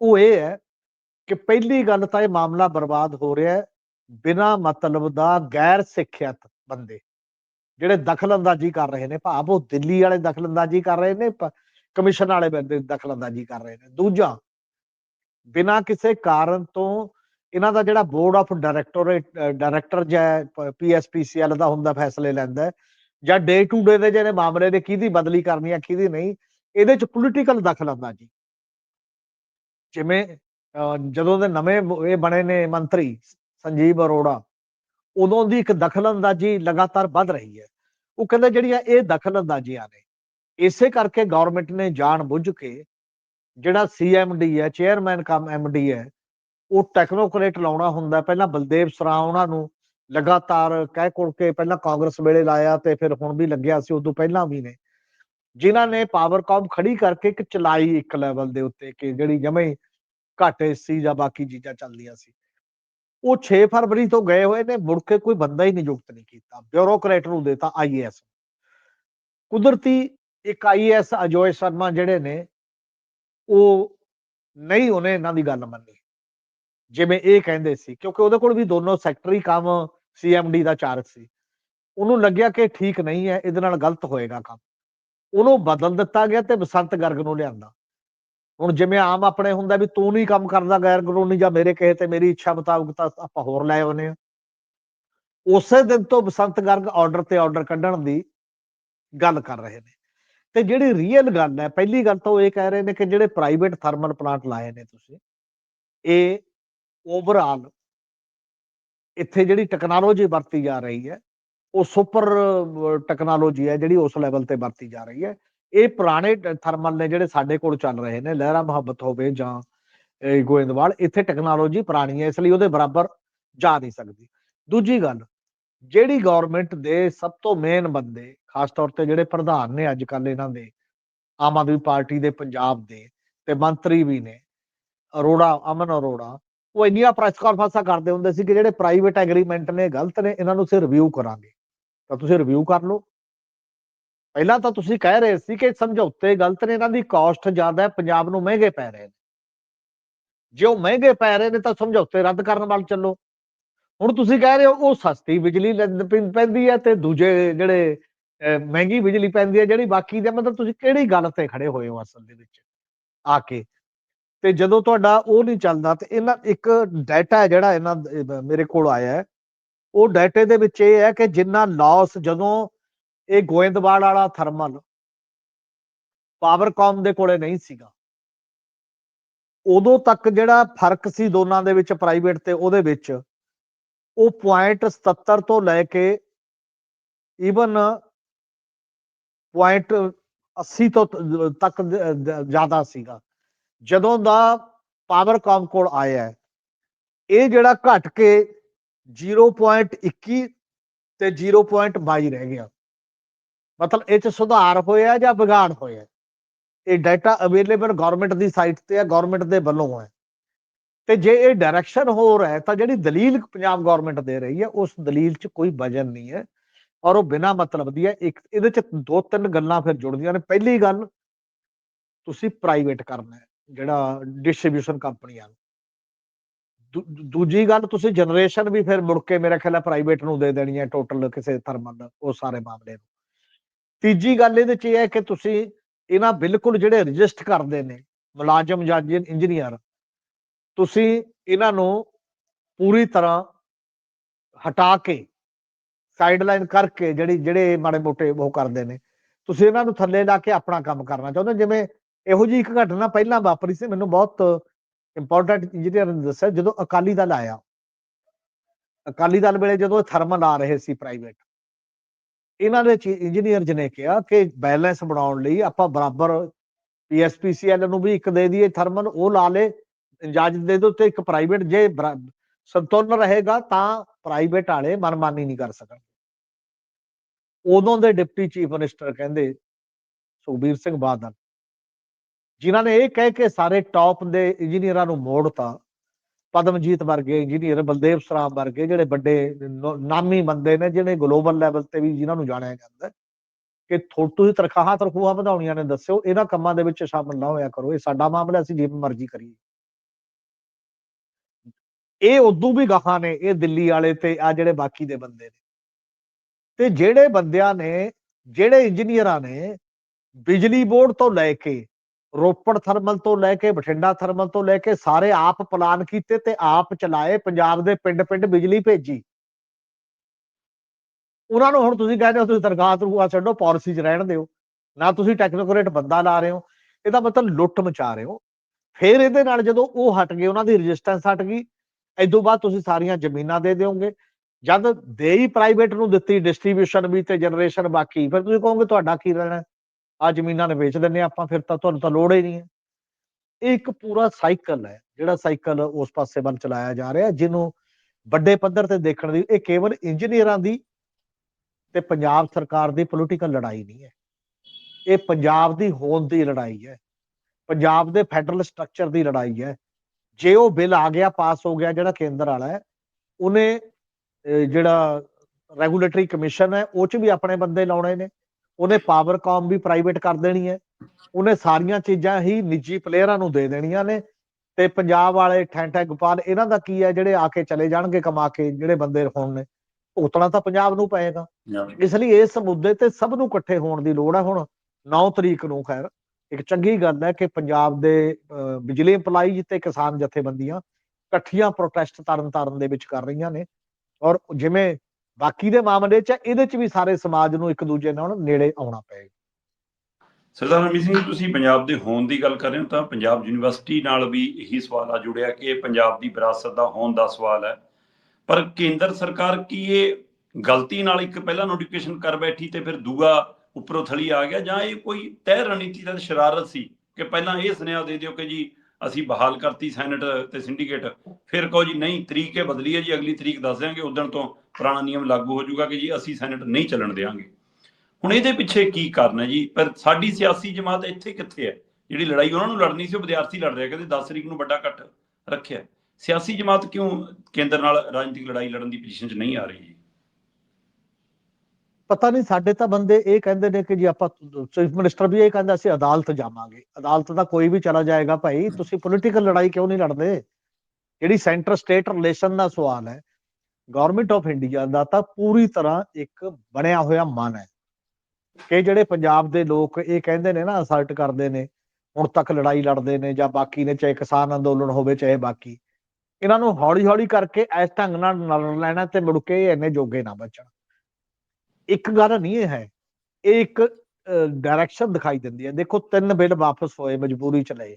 ਉਹ ਇਹ ਹੈ ਕਿ ਪਹਿਲੀ ਗੱਲ ਤਾਂ ਇਹ ਮਾਮਲਾ ਬਰਬਾਦ ਹੋ ਰਿਹਾ ਹੈ ਬਿਨਾ ਮਤਲਬ ਦਾ ਗੈਰ ਸਿੱਖਿਅਤ ਬੰਦੇ। ਜਿਹੜੇ ਦਖਲਅੰਦਾਜ਼ੀ ਕਰ ਰਹੇ ਨੇ, ਭਾਵ ਉਹ ਦਿੱਲੀ ਵਾਲੇ ਦਖਲਅੰਦਾਜ਼ੀ ਕਰ ਰਹੇ ਨੇ ਕਮਿਸ਼ਨ ਵਾਲੇ ਬੰਦੇ ਦਖਲਅੰਦਾਜ਼ੀ ਕਰ ਰਹੇ ਨੇ। ਦੂਜਾ, ਬਿਨਾ ਕਿਸੇ ਕਾਰਨ ਤੋਂ ਇਹਨਾਂ ਦਾ ਜਿਹੜਾ ਬੋਰਡ ਆਫ ਡਾਇਰੈਕਟੋਰੇਟ ਡਾਇਰੈਕਟਰ ਜਾਂ ਪੀਐਸਪੀਸੀਐਲ ਦਾ ਹੁੰਦਾ, ਫੈਸਲੇ ਲੈਂਦਾ ਜਾਂ ਡੇ ਟੂ ਡੇ ਦੇ ਜਿਹੜੇ ਮਾਮਲੇ ਨੇ, ਕਿਹਦੀ ਬਦਲੀ ਕਰਨੀ ਆ, ਕਿਹਦੀ ਨਹੀਂ, ਇਹਦੇ ਚ ਪੋਲੀਟੀਕਲ ਦਖਲ ਦਖਲਅੰਦਾਜ਼ੀ ਜਿਵੇਂ ਜਦੋਂ ਦੇ ਨਵੇਂ ਇਹ ਬਣੇ ਨੇ ਮੰਤਰੀ ਸੰਜੀਵ ਅਰੋੜਾ, ਉਦੋਂ ਦੀ ਇੱਕ ਦਖਲ ਅੰਦਾਜ਼ੀ ਲਗਾਤਾਰ ਵੱਧ ਰਹੀ ਹੈ। ਉਹ ਕਹਿੰਦੇ ਜਿਹੜੀਆਂ ਇਹ ਦਖਲ ਅੰਦਾਜ਼ੀਆਂ ਨੇ, ਇਸੇ ਕਰਕੇ ਗਵਰਨਮੈਂਟ ਨੇ ਜਾਣ ਬੁੱਝ ਕੇ ਜਿਹੜਾ ਸੀਐਮਡੀ ਹੈ ਚੇਅਰਮੈਨ ਕਮ ਐਮਡੀ ਹੈ ਉਹ ਟੈਕਨੋਕ੍ਰੇਟ ਲਾਉਣਾ ਹੁੰਦਾ, ਪਹਿਲਾਂ ਬਲਦੇਵ ਸਰਾ ਉਹਨਾਂ ਨੂੰ ਲਗਾਤਾਰ ਕਹਿ ਕੁੜ ਕੇ ਪਹਿਲਾਂ ਕਾਂਗਰਸ ਵੇਲੇ ਲਾਇਆ ਤੇ ਫਿਰ ਹੁਣ ਵੀ ਲੱਗਿਆ ਸੀ, ਉਦੋਂ ਪਹਿਲਾਂ ਵੀ ਨੇ। ਜਿਨ੍ਹਾਂ ਨੇ ਪਾਵਰਕਾਮ ਖੜੀ ਕਰਕੇ ਇੱਕ ਚਲਾਈ ਇੱਕ ਲੈਵਲ ਦੇ ਉੱਤੇ ਕਿ ਜਿਹੜੀ ਜਮੇ ਘਾਟੇ ਸੀ ਜਾਂ ਬਾਕੀ ਚੀਜ਼ਾਂ ਚੱਲਦੀਆਂ ਸੀ। ਉਹ 6 ਫਰਵਰੀ ਤੋਂ ਗਏ ਹੋਏ ਨੇ, ਮੁੜ ਕੇ ਕੋਈ ਬੰਦਾ ਹੀ ਨਿਯੁਕਤ ਨਹੀਂ ਕੀਤਾ। ਬਿਊਰੋਕਰੇਟ ਨੂੰ ਦੇਤਾ ਆਈਏਐਸ ਕੁਦਰਤੀ ਇੱਕ ਆਈਏਐਸ ਅਜੋਏ ਸ਼ਰਮਾ ਜਿਹੜੇ ਨੇ, ਉਹ ਨਹੀਂ ਉਹਨੇ ਇਹਨਾਂ ਦੀ ਗੱਲ ਮੰਨੀ। ਜਿਵੇਂ ਇਹ ਕਹਿੰਦੇ ਸੀ, ਕਿਉਂਕਿ ਉਹਦੇ ਕੋਲ ਵੀ ਦੋਨੋਂ ਸੈਕਟਰੀ ਕੰਮ ਸੀਐਮਡੀ ਦਾ ਚਾਰਜ ਸੀ। ਉਹਨੂੰ ਲੱਗਿਆ ਕਿ ਠੀਕ ਨਹੀਂ ਹੈ, ਇਹਦੇ ਨਾਲ ਗਲਤ ਹੋਏਗਾ ਕੰਮ। ਉਹਨੂੰ ਬਦਲ ਦਿੱਤਾ ਗਿਆ ਤੇ ਬਸੰਤ ਗਰਗ ਨੂੰ ਲਿਆਂਦਾ। ਹੁਣ ਜਿਵੇਂ ਆਮ ਆਪਣੇ ਹੁੰਦਾ ਵੀ ਤੂੰ ਨਹੀਂ ਕੰਮ ਕਰਦਾ ਗੈਰ ਕਾਨੂੰਨੀ ਜਾਂ ਮੇਰੇ ਕਹੇ ਤੇ ਮੇਰੀ ਇੱਛਾ ਮੁਤਾਬਕ ਤਾਂ ਆਪਾਂ ਹੋਰ ਲੈ ਆਉਨੇ ਆ ਉਸੇ ਦਿਨ ਤੋਂ ਬਸੰਤ ਗਰਗ ਆਰਡਰ ਤੇ ਆਰਡਰ ਕੱਢਣ ਦੀ ਗੱਲ ਕਰ ਰਹੇ ਨੇ। ਤੇ ਜਿਹੜੀ ਰੀਅਲ ਗੱਲ ਹੈ, ਪਹਿਲੀ ਗੱਲ ਤਾਂ ਉਹ ਇਹ ਕਹਿ ਰਹੇ ਨੇ ਕਿ ਜਿਹੜੇ ਪ੍ਰਾਈਵੇਟ ਥਰਮਲ ਪਲਾਂਟ ਲਾਏ ਨੇ ਤੁਸੀਂ, ਇਹ ਓਵਰਆਲ ਇੱਥੇ ਜਿਹੜੀ ਟੈਕਨੋਲੋਜੀ ਵਰਤੀ ਜਾ ਰਹੀ ਹੈ, ਉਹ ਸੁਪਰ ਟੈਕਨੋਲੋਜੀ ਹੈ ਜਿਹੜੀ ਉਸ ਲੈਵਲ ਤੇ ਵਰਤੀ ਜਾ ਰਹੀ ਹੈ। ਇਹ ਪੁਰਾਣੇ ਥਰਮਲ ਨੇ ਜਿਹੜੇ ਸਾਡੇ ਕੋਲ ਚੱਲ ਰਹੇ ਨੇ, ਲਹਿਰਾ ਮੁਹੱਬਤ ਹੋਵੇ ਜਾਂ ਗੋਇੰਦਵਾਲ, ਇੱਥੇ ਟੈਕਨੋਲੋਜੀ ਪੁਰਾਣੀ ਹੈ, ਇਸ ਲਈ ਉਹਦੇ ਬਰਾਬਰ ਜਾ ਨਹੀਂ ਸਕਦੀ। ਦੂਜੀ ਗੱਲ, ਜਿਹੜੀ ਗਵਰਨਮੈਂਟ ਦੇ ਸਭ ਤੋਂ ਮੇਨ ਬੰਦੇ, ਖਾਸ ਤੌਰ ਤੇ ਜਿਹੜੇ ਪ੍ਰਧਾਨ ਨੇ ਅੱਜ ਕੱਲ ਇਹਨਾਂ ਦੇ, ਆਮ ਆਦਮੀ ਪਾਰਟੀ ਦੇ ਪੰਜਾਬ ਦੇ ਤੇ ਮੰਤਰੀ ਵੀ ਨੇ, ਅਰੋੜਾ, ਅਮਨ ਅਰੋੜਾ ਉਹ ਇੰਨੀਆਂ ਪ੍ਰੈਸ ਕਾਨਫਰੰਸਾਂ ਕਰਦੇ ਹੁੰਦੇ ਸੀ ਕਿ ਜਿਹੜੇ ਪ੍ਰਾਈਵੇਟ ਐਗਰੀਮੈਂਟ ਨੇ, ਗਲਤ ਨੇ, ਇਹਨਾਂ ਨੂੰ ਅਸੀਂ ਰਿਵਿਊ ਕਰਾਂਗੇ। ਤਾਂ ਤੁਸੀਂ ਰਿਵਿਊ ਕਰ ਲਓ। ਪਹਿਲਾਂ ਤਾਂ ਤੁਸੀਂ ਕਹਿ ਰਹੇ ਸੀ ਕਿ ਸਮਝੌਤੇ ਗਲਤ ਨੇ, ਇਹਨਾਂ ਦੀ ਕਾਸਟ ਜ਼ਿਆਦਾ ਹੈ, ਪੰਜਾਬ ਨੂੰ ਮਹਿੰਗੇ ਪੈ ਰਹੇ ਨੇ। ਜੇ ਉਹ ਮਹਿੰਗੇ ਪੈ ਰਹੇ ਨੇ ਤਾਂ ਸਮਝੌਤੇ ਰੱਦ ਕਰਨ ਵੱਲ ਚੱਲੋ। ਹੁਣ ਤੁਸੀਂ ਕਹਿ ਰਹੇ ਹੋ ਉਹ ਸਸਤੀ ਬਿਜਲੀ ਪੈਂਦੀ ਹੈ ਤੇ ਦੂਜੇ ਜਿਹੜੇ ਮਹਿੰਗੀ ਬਿਜਲੀ ਪੈਂਦੀ ਹੈ, ਜਿਹੜੀ ਬਾਕੀ ਦੇ ਮਤਲਬ ਤੁਸੀਂ ਕਿਹੜੀ ਗੱਲ ਤੇ ਖੜੇ ਹੋਏ ਹੋ ਅਸਲ ਦੇ ਵਿੱਚ? ਆ ਕੇ। ਤੇ ਜਦੋਂ ਤੁਹਾਡਾ ਉਹ ਨਹੀਂ ਚੱਲਦਾ ਤੇ ਇਹਨਾਂ ਇੱਕ ਡਾਟਾ ਹੈ ਜਿਹੜਾ ਇਹਨਾਂ ਮੇਰੇ ਕੋਲ ਆਇਆ ਹੈ, ਉਹ ਡਾਟੇ ਦੇ ਵਿੱਚ ਇਹ ਹੈ ਕਿ ਜਿੰਨਾ ਲਾਸ ਜਦੋਂ ਇਹ ਗੋਇੰਦਵਾਲ ਵਾਲਾ ਥਰਮਲ ਪਾਵਰਕਾਮ ਦੇ ਕੋਲੇ ਨਹੀਂ ਸੀਗਾ, ਉਦੋਂ ਤੱਕ ਜਿਹੜਾ ਫ਼ਰਕ ਸੀ ਦੋਨਾਂ ਦੇ ਵਿੱਚ ਪ੍ਰਾਈਵੇਟ ਤੇ ਉਹਦੇ ਵਿੱਚ, ਉਹ ਪੁਆਇੰਟ 77 ਤੋਂ ਲੈ ਕੇ ਈਵਨ ਪੁਆਇੰਟ 80 ਤੋਂ ਤੱਕ ਜ਼ਿਆਦਾ ਸੀਗਾ। ਜਦੋਂ ਦਾ ਪਾਵਰਕਾਮ ਕੋਲ ਆਇਆ ਹੈ, ਇਹ ਜਿਹੜਾ ਘਟ ਕੇ 0.21 ਤੇ 0.22 ਰਹਿ ਗਿਆ। ਮਤਲਬ ਇਹ ਚ ਸੁਧਾਰ ਹੋਇਆ ਜਾਂ ਵਿਗਾੜ ਹੋਇਆ? ਇਹ ਡਾਟਾ ਅਵੇਲੇਬਲ ਗਵਰਨਮੈਂਟ ਦੀ ਸਾਈਟ ਤੇ ਹੈ ਗਵਰਨਮੈਂਟ ਦੇ ਵੱਲੋਂ ਹੈ। ਤੇ ਜੇ ਇਹ ਡਾਇਰੈਕਸ਼ਨ ਹੋ ਰਿਹਾ ਹੈ ਤਾਂ ਜਿਹੜੀ ਦਲੀਲ ਪੰਜਾਬ ਗਵਰਨਮੈਂਟ ਦੇ ਰਹੀ ਹੈ ਉਸ ਦਲੀਲ 'ਚ ਕੋਈ ਵਜਨ ਨਹੀਂ ਹੈ। ਔਰ ਉਹ ਬਿਨਾ ਮਤਲਬ ਦੀ ਹੈ ਇੱਕ ਇਹਦੇ 'ਚ ਦੋ ਤਿੰਨ ਗੱਲਾਂ ਫਿਰ ਜੁੜਦੀਆਂ ਨੇ। ਪਹਿਲੀ ਗੱਲ ਤੁਸੀਂ ਪ੍ਰਾਈਵੇਟ ਕਰਨਾ ਹੈ। ਜਿਹੜਾ ਡਿਸਟ੍ਰੀਬਿਊਸ਼ਨ ਕੰਪਨੀਆਂ ਨੂੰ। ਦੂ- ਦੂਜੀ ਗੱਲ ਤੁਸੀਂ ਜਨਰੇਸ਼ਨ ਵੀ ਫਿਰ ਮੁੜ ਕੇ ਮੇਰਾ ਖਿਆਲ ਹੈ ਪ੍ਰਾਈਵੇਟ ਨੂੰ ਦੇ ਦੇਣੀ ਹੈ ਟੋਟਲ ਕਿਸੇ ਥਰਮਲ ਉਹ ਸਾਰੇ ਮਾਮਲੇ ਨੂੰ। ਤੀਜੀ ਗੱਲ ਇਹਦੇ 'ਚ ਇਹ ਹੈ ਕਿ ਤੁਸੀਂ ਇਹਨਾਂ ਬਿਲਕੁਲ ਜਿਹੜੇ ਰਜਿਸਟ ਕਰਦੇ ਨੇ, ਮੁਲਾਜ਼ਮ ਜਾਂ ਇੰਜੀਨੀਅਰ ਤੁਸੀਂ ਇਹਨਾਂ ਨੂੰ ਪੂਰੀ ਤਰ੍ਹਾਂ ਹਟਾ ਕੇ ਸਾਈਡਲਾਈਨ ਕਰਕੇ ਜਿਹੜੀ, ਜਿਹੜੇ ਮਾੜੇ ਮੋਟੇ ਉਹ ਕਰਦੇ ਨੇ, ਤੁਸੀਂ ਇਹਨਾਂ ਨੂੰ ਥੱਲੇ ਲਾ ਕੇ ਆਪਣਾ ਕੰਮ ਕਰਨਾ ਚਾਹੁੰਦੇ ਜਿਵੇਂ ਇਹੋ ਜੀ ਇੱਕ ਘਟਨਾ ਪਹਿਲਾਂ ਵਾਪਰੀ ਸੀ, ਮੈਨੂੰ ਬਹੁਤ ਇੰਪੋਰਟੈਂਟ ਇੰਜੀਨੀਅਰ ਨੇ ਦੱਸਿਆ, ਜਦੋਂ ਅਕਾਲੀ ਦਲ ਆਇਆ। ਅਕਾਲੀ ਦਲ ਵੇਲੇ ਜਦੋਂ ਥਰਮਲ ਆ ਰਹੇ ਸੀ ਪ੍ਰਾਈਵੇਟ ਇਹਨਾਂ ਦੇ ਇੰਜੀਨੀਅਰ ਨੇ ਕਿਹਾ ਕਿ ਬੈਲੈਂਸ ਬਣਾਉਣ ਲਈ ਆਪਾਂ ਬਰਾਬਰ ਪੀਐਸਪੀਸੀਐਲ ਨੂੰ ਵੀ ਇੱਕ ਦੇ ਦਈਏ ਥਰਮਲ, ਉਹ ਲਾ ਲੇ ਇਜਾਜ਼ਤ ਦੇ ਦਿਓ ਤੇ ਇੱਕ ਪ੍ਰਾਈਵੇਟ ਜੇ ਬਰਾ- ਸੰਤੁਲਨ ਰਹੇਗਾ ਤਾਂ ਪ੍ਰਾਈਵੇਟ ਵਾਲੇ ਮਨਮਾਨੀ ਨਹੀਂ ਕਰ ਸਕਣ ਉਦੋਂ ਦੇ ਡਿਪਟੀ ਚੀਫ ਮਿਨਿਸਟਰ ਕਹਿੰਦੇ, ਸੁਖਬੀਰ ਸਿੰਘ ਬਾਦਲ ਜਿਨ੍ਹਾਂ ਨੇ ਇਹ ਕਹਿ ਕੇ ਸਾਰੇ ਟੌਪ ਦੇ ਇੰਜੀਨੀਅਰਾਂ ਨੂੰ ਮੋੜਤਾ, ਪਦਮਜੀਤ ਵਰਗੇ ਇੰਜੀਨੀਅਰ ਬਲਦੇਵ ਸਰਾਮ ਵਰਗੇ ਜਿਹੜੇ ਵੱਡੇ ਨਾਮੀ ਬੰਦੇ ਨੇ ਜਿਹੜੇ ਗਲੋਬਲ ਲੈਵਲ ਤੇ ਵੀ ਜਿਨ੍ਹਾਂ ਨੂੰ ਜਾਣਿਆ ਜਾਂਦਾ ਕਿ ਥੋ- ਤੁਸੀਂ ਤਨਖਾਹਾਂ ਤਰਖੂਹਾਂ ਵਧਾਉਣੀਆਂ ਨੇ, ਦੱਸਿਓ, ਇਹਨਾਂ ਕੰਮਾਂ ਦੇ ਵਿੱਚ ਸ਼ਾਮਲ ਨਾ ਹੋਇਆ ਕਰੋ, ਇਹ ਸਾਡਾ ਮਾਮਲਾ, ਅਸੀਂ ਜਿਵੇਂ ਮਰਜ਼ੀ ਕਰੀਏ। ਇਹ ਉਦੋਂ ਵੀ ਗਾਹਾਂ ਨੇ, ਇਹ ਦਿੱਲੀ ਵਾਲੇ ਤੇ ਆ ਜਿਹੜੇ ਬਾਕੀ ਦੇ ਬੰਦੇ ਨੇ। ਤੇ ਜਿਹੜੇ ਬੰਦਿਆਂ ਨੇ, ਜਿਹੜੇ ਇੰਜੀਨੀਅਰਾਂ ਨੇ, ਬਿਜਲੀ ਬੋਰਡ ਤੋਂ ਲੈ ਕੇ ਰੋਪੜ ਥਰਮਲ ਤੋਂ ਲੈ ਕੇ ਬਠਿੰਡਾ ਥਰਮਲ ਤੋਂ ਲੈ ਕੇ ਸਾਰੇ ਆਪ ਪਲਾਨ ਕੀਤੇ ਤੇ ਆਪ ਚਲਾਏ, ਪੰਜਾਬ ਦੇ ਪਿੰਡ-ਪਿੰਡ ਬਿਜਲੀ ਭੇਜੀ। ਉਹਨਾਂ ਨੂੰ ਹੁਣ ਤੁਸੀਂ ਕਹਿੰਦੇ ਹੋ, ਤੁਸੀਂ ਤਨਖਾਹ ਤਨਖਾਹ ਛੱਡੋ, ਪਾਲਿਸੀ 'ਚ ਰਹਿਣ ਦਿਓ। ਨਾ ਤੁਸੀਂ ਟੈਕਨੋਕ੍ਰੇਟ ਬੰਦਾ ਲਾ ਰਹੇ ਹੋ। ਇਹਦਾ ਮਤਲਬ ਲੁੱਟ ਮਚਾ ਰਹੇ ਹੋ। ਫਿਰ ਇਹਦੇ ਨਾਲ ਜਦੋਂ ਉਹ ਹਟ ਗਏ, ਉਹਨਾਂ ਦੀ ਰੈਜ਼ਿਸਟੈਂਸ ਹਟ ਗਈ ਤੋਂ ਬਾਅਦ ਤੁਸੀਂ ਸਾਰੀਆਂ ਜ਼ਮੀਨਾਂ ਦੇ ਦਿਓਗੇ। ਜਦ ਦੇਈ ਪ੍ਰਾਈਵੇਟ ਨੂੰ ਦਿੱਤੀ ਡਿਸਟ੍ਰੀਬਿਊਸ਼ਨ ਵੀ ਤੇ ਜਨਰੇਸ਼ਨ ਬਾਕੀ, ਫਿਰ ਤੁਸੀਂ ਕਹੋਗੇ, ਤੁਹਾਡਾ ਕੀ ਰਹਿਣਾ? ਆ ਜ਼ਮੀਨਾਂ ਨੇ ਵੇਚ ਦਿੰਨੇ ਆਪਾਂ ਫਿਰ ਤਾਂ ਤੁਹਾਨੂੰ ਤਾਂ ਲੋੜ ਹੀ ਨਹੀਂ ਹੈ। ਇਹ ਇੱਕ ਪੂਰਾ ਸਾਈਕਲ ਹੈ, ਜਿਹੜਾ ਸਾਈਕਲ ਉਸ ਪਾਸੇ ਵੱਲ ਚਲਾਇਆ ਜਾ ਰਿਹਾ, ਜਿਹਨੂੰ ਵੱਡੇ ਪੱਧਰ ਤੇ ਦੇਖਣ ਦੀ, ਇਹ ਕੇਵਲ ਇੰਜੀਨੀਅਰਾਂ ਦੀ ਤੇ ਪੰਜਾਬ ਸਰਕਾਰ ਦੀ ਪੋਲੀਟੀਕਲ ਲੜਾਈ ਨਹੀਂ ਹੈ। ਇਹ ਪੰਜਾਬ ਦੀ ਹੋਂਦ ਦੀ ਲੜਾਈ ਹੈ, ਪੰਜਾਬ ਦੇ ਫੈਡਰਲ ਸਟਰਕਚਰ ਦੀ ਲੜਾਈ ਹੈ। ਜੇ ਉਹ ਬਿੱਲ ਆ ਗਿਆ, ਪਾਸ ਹੋ ਗਿਆ, ਜਿਹੜਾ ਕੇਂਦਰ ਵਾਲਾ ਹੈ, ਉਹਨੇ ਜਿਹੜਾ ਰੈਗੂਲੇਟਰੀ ਕਮਿਸ਼ਨ ਹੈ, ਉਹ ਚ ਵੀ ਆਪਣੇ ਬੰਦੇ ਲਾਉਣੇ ਨੇ। ਉਹਨੇ ਪਾਵਰਕਾਮ ਵੀ ਪ੍ਰਾਈਵੇਟ ਕਰ ਦੇਣੀ ਹੈ। ਉਹਨੇ ਸਾਰੀਆਂ ਚੀਜ਼ਾਂ ਹੀ ਨਿੱਜੀ ਪਲੇਅਰਾਂ ਨੂੰ ਦੇ ਦੇਣੀਆਂ ਨੇ। ਤੇ ਪੰਜਾਬ ਵਾਲੇ ਠੈਂਠਾ ਗੋਪਾਲ ਇਹਨਾਂ ਦਾ ਕੀ ਹੈ ਜਿਹੜੇ ਆ ਕੇ ਚਲੇ ਜਾਣਗੇ ਕਮਾ ਕੇ ਜਿਹੜੇ ਬੰਦੇ ਹੁਣ ਨੇ ਭੁਗਤਣਾ ਤਾਂ ਪੰਜਾਬ ਨੂੰ ਪਏਗਾ। ਇਸ ਲਈ ਇਸ ਮੁੱਦੇ ਤੇ ਸਭ ਨੂੰ ਇਕੱਠੇ ਹੋਣ ਦੀ ਲੋੜ ਹੈ ਹੁਣ 9 ਤਰੀਕ ਨੂੰ ਖੈਰ। ਇੱਕ ਚੰਗੀ ਗੱਲ ਹੈ ਕਿ ਪੰਜਾਬ ਦੇ ਬਿਜਲੀ EMPLOYEES ਤੇ ਕਿਸਾਨ ਜਥੇਬੰਦੀਆਂ ਇਕੱਠੀਆਂ ਪ੍ਰੋਟੈਸਟ ਤਰਨ ਤਾਰਨ ਦੇ ਵਿੱਚ ਕਰ ਰਹੀਆਂ ਨੇ। ਔਰ ਜਿਵੇਂ ਬਾਕੀ ਦੇ ਮਾਮਲੇ 'ਚ ਇਹਦੇ 'ਚ ਵੀ ਸਾਰੇ ਸਮਾਜ ਨੂੰ ਇੱਕ ਦੂਜੇ ਨਾਲ ਨੇੜੇ ਆਉਣਾ ਪਏਗਾ ਸਰਦਾਰ ਰਮੀ ਸਿੰਘ ਤੁਸੀਂ ਪੰਜਾਬ ਦੇ ਹੋਣ ਦੀ ਗੱਲ ਕਰ ਰਹੇ ਹੋ ਤਾਂ ਪੰਜਾਬ ਯੂਨੀਵਰਸਿਟੀ ਨਾਲ ਵੀ ਇਹੀ ਸਵਾਲ ਆ ਜੁੜਿਆ ਕਿ ਪੰਜਾਬ ਦੀ ਵਿਰਾਸਤ ਦਾ ਹੋਣ ਦਾ ਸਵਾਲ ਹੈ। ਪਰ ਕੇਂਦਰ ਸਰਕਾਰ ਕੀ ਇਹ ਗਲਤੀ ਨਾਲ ਇੱਕ ਪਹਿਲਾ ਨੋਟੀਫਿਕੇਸ਼ਨ ਕਰ ਬੈਠੀ ਤੇ ਫਿਰ ਦੂਆ ਉੱਪਰੋਂ ਥਲੀ ਆ ਗਿਆ ਜਾਂ ਇਹ ਕੋਈ ਤੈਅ ਰਣਨੀਤੀ ਦਾ ਸ਼ਰਾਰਤ ਸੀ ਕਿ ਪਹਿਲਾਂ ਇਹ ਸੁਨੇਹਾ ਦੇ ਦਿਓ ਕਿ ਜੀ ਅਸੀਂ ਬਹਾਲ ਕਰਤੀ ਸੈਨੇਟ ਤੇ ਸਿੰਡੀਕੇਟ। ਫਿਰ ਕਹੋ ਜੀ, ਨਹੀਂ, ਤਰੀਕ ਇਹ ਬਦਲੀ ਹੈ ਜੀ, ਅਗਲੀ ਤਰੀਕ ਦੱਸ ਦਿਆਂਗੇ ਉਦੋਂ ਤੋਂ ਪੁਰਾਣਾ ਨਿਯਮ ਲਾਗੂ ਹੋ ਜਾਊਗਾ ਕਿ ਜੀ, ਅਸੀਂ ਸੈਨੇਟ ਨਹੀਂ ਚੱਲਣ ਦੇਵਾਂਗੇ ਹੁਣ ਇਹਦੇ ਪਿੱਛੇ ਕੀ ਕਾਰਨ ਹੈ ਜੀ? ਪਰ ਸਾਡੀ ਸਿਆਸੀ ਜਮਾਤ ਇੱਥੇ ਕਿੱਥੇ ਹੈ? ਜਿਹੜੀ ਲੜਾਈ ਉਹਨਾਂ ਨੂੰ ਲੜਨੀ ਸੀ, ਉਹ ਵਿਦਿਆਰਥੀ ਲੜ ਰਿਹਾ, ਕਹਿੰਦੇ 10 ਤਰੀਕ ਨੂੰ ਵੱਡਾ ਇਕੱਠ ਰੱਖਿਆ। ਸਿਆਸੀ ਜਮਾਤ ਕਿਉਂ ਕੇਂਦਰ ਨਾਲ ਰਾਜਨੀਤਿਕ ਲੜਾਈ ਲੜਨ ਦੀ ਪੋਜੀਸ਼ਨ 'ਚ ਨਹੀਂ ਆ ਰਹੀ ਜੀ? ਪਤਾ ਨਹੀਂ ਸਾਡੇ ਤਾਂ ਬੰਦੇ ਇਹ ਕਹਿੰਦੇ ਨੇ ਕਿ ਜੀ ਆਪਾਂ ਚੀਫ ਮਿਨਿਸਟਰ ਵੀ ਇਹ ਕਹਿੰਦਾ ਅਸੀਂ ਅਦਾਲਤ ਜਾਵਾਂਗੇ। ਅਦਾਲਤ ਦਾ ਕੋਈ ਵੀ ਚਲਾ ਜਾਏਗਾ ਭਾਈ ਤੁਸੀਂ ਪੋਲੀਟੀਕਲ ਲੜਾਈ ਕਿਉਂ ਨਹੀਂ ਲੜਦੇ? ਜਿਹੜੀ ਸੈਂਟਰ ਸਟੇਟ ਰਿਲੇਸ਼ਨ ਦਾ ਸਵਾਲ ਹੈ ਗਵਰਨਮੈਂਟ ਆਫ ਇੰਡੀਆ ਦਾ ਤਾਂ ਪੂਰੀ ਤਰ੍ਹਾਂ ਇੱਕ ਬਣਿਆ ਹੋਇਆ ਮਨ ਹੈ ਕਿ ਜਿਹੜੇ ਪੰਜਾਬ ਦੇ ਲੋਕ ਇਹ ਕਹਿੰਦੇ ਨੇ ਨਾ ਅਸਰਟ ਕਰਦੇ ਨੇ ਹੁਣ ਤੱਕ ਲੜਾਈ ਲੜਦੇ ਨੇ ਜਾਂ ਬਾਕੀ ਨੇ ਚਾਹੇ ਕਿਸਾਨ ਅੰਦੋਲਨ ਹੋਵੇ ਚਾਹੇ ਬਾਕੀ। ਇਹਨਾਂ ਨੂੰ ਹੌਲੀ ਹੌਲੀ ਕਰਕੇ ਇਸ ਢੰਗ ਨਾਲ ਲੜ ਲੈਣਾ ਤੇ ਮੁੜ ਕੇ ਇੰਨੇ ਜੋਗੇ ਨਾ ਬਚਣ। ਇੱਕ ਗੱਲ ਨਹੀਂ ਹੈ। ਇਹ ਇੱਕ ਡਾਇਰੈਕਸ਼ਨ ਦਿਖਾਈ ਦਿੰਦੀ ਹੈ। ਦੇਖੋ, ਤਿੰਨ ਬਿੱਲ ਵਾਪਸ ਹੋਏ, ਮਜਬੂਰੀ ਚ ਲਏ।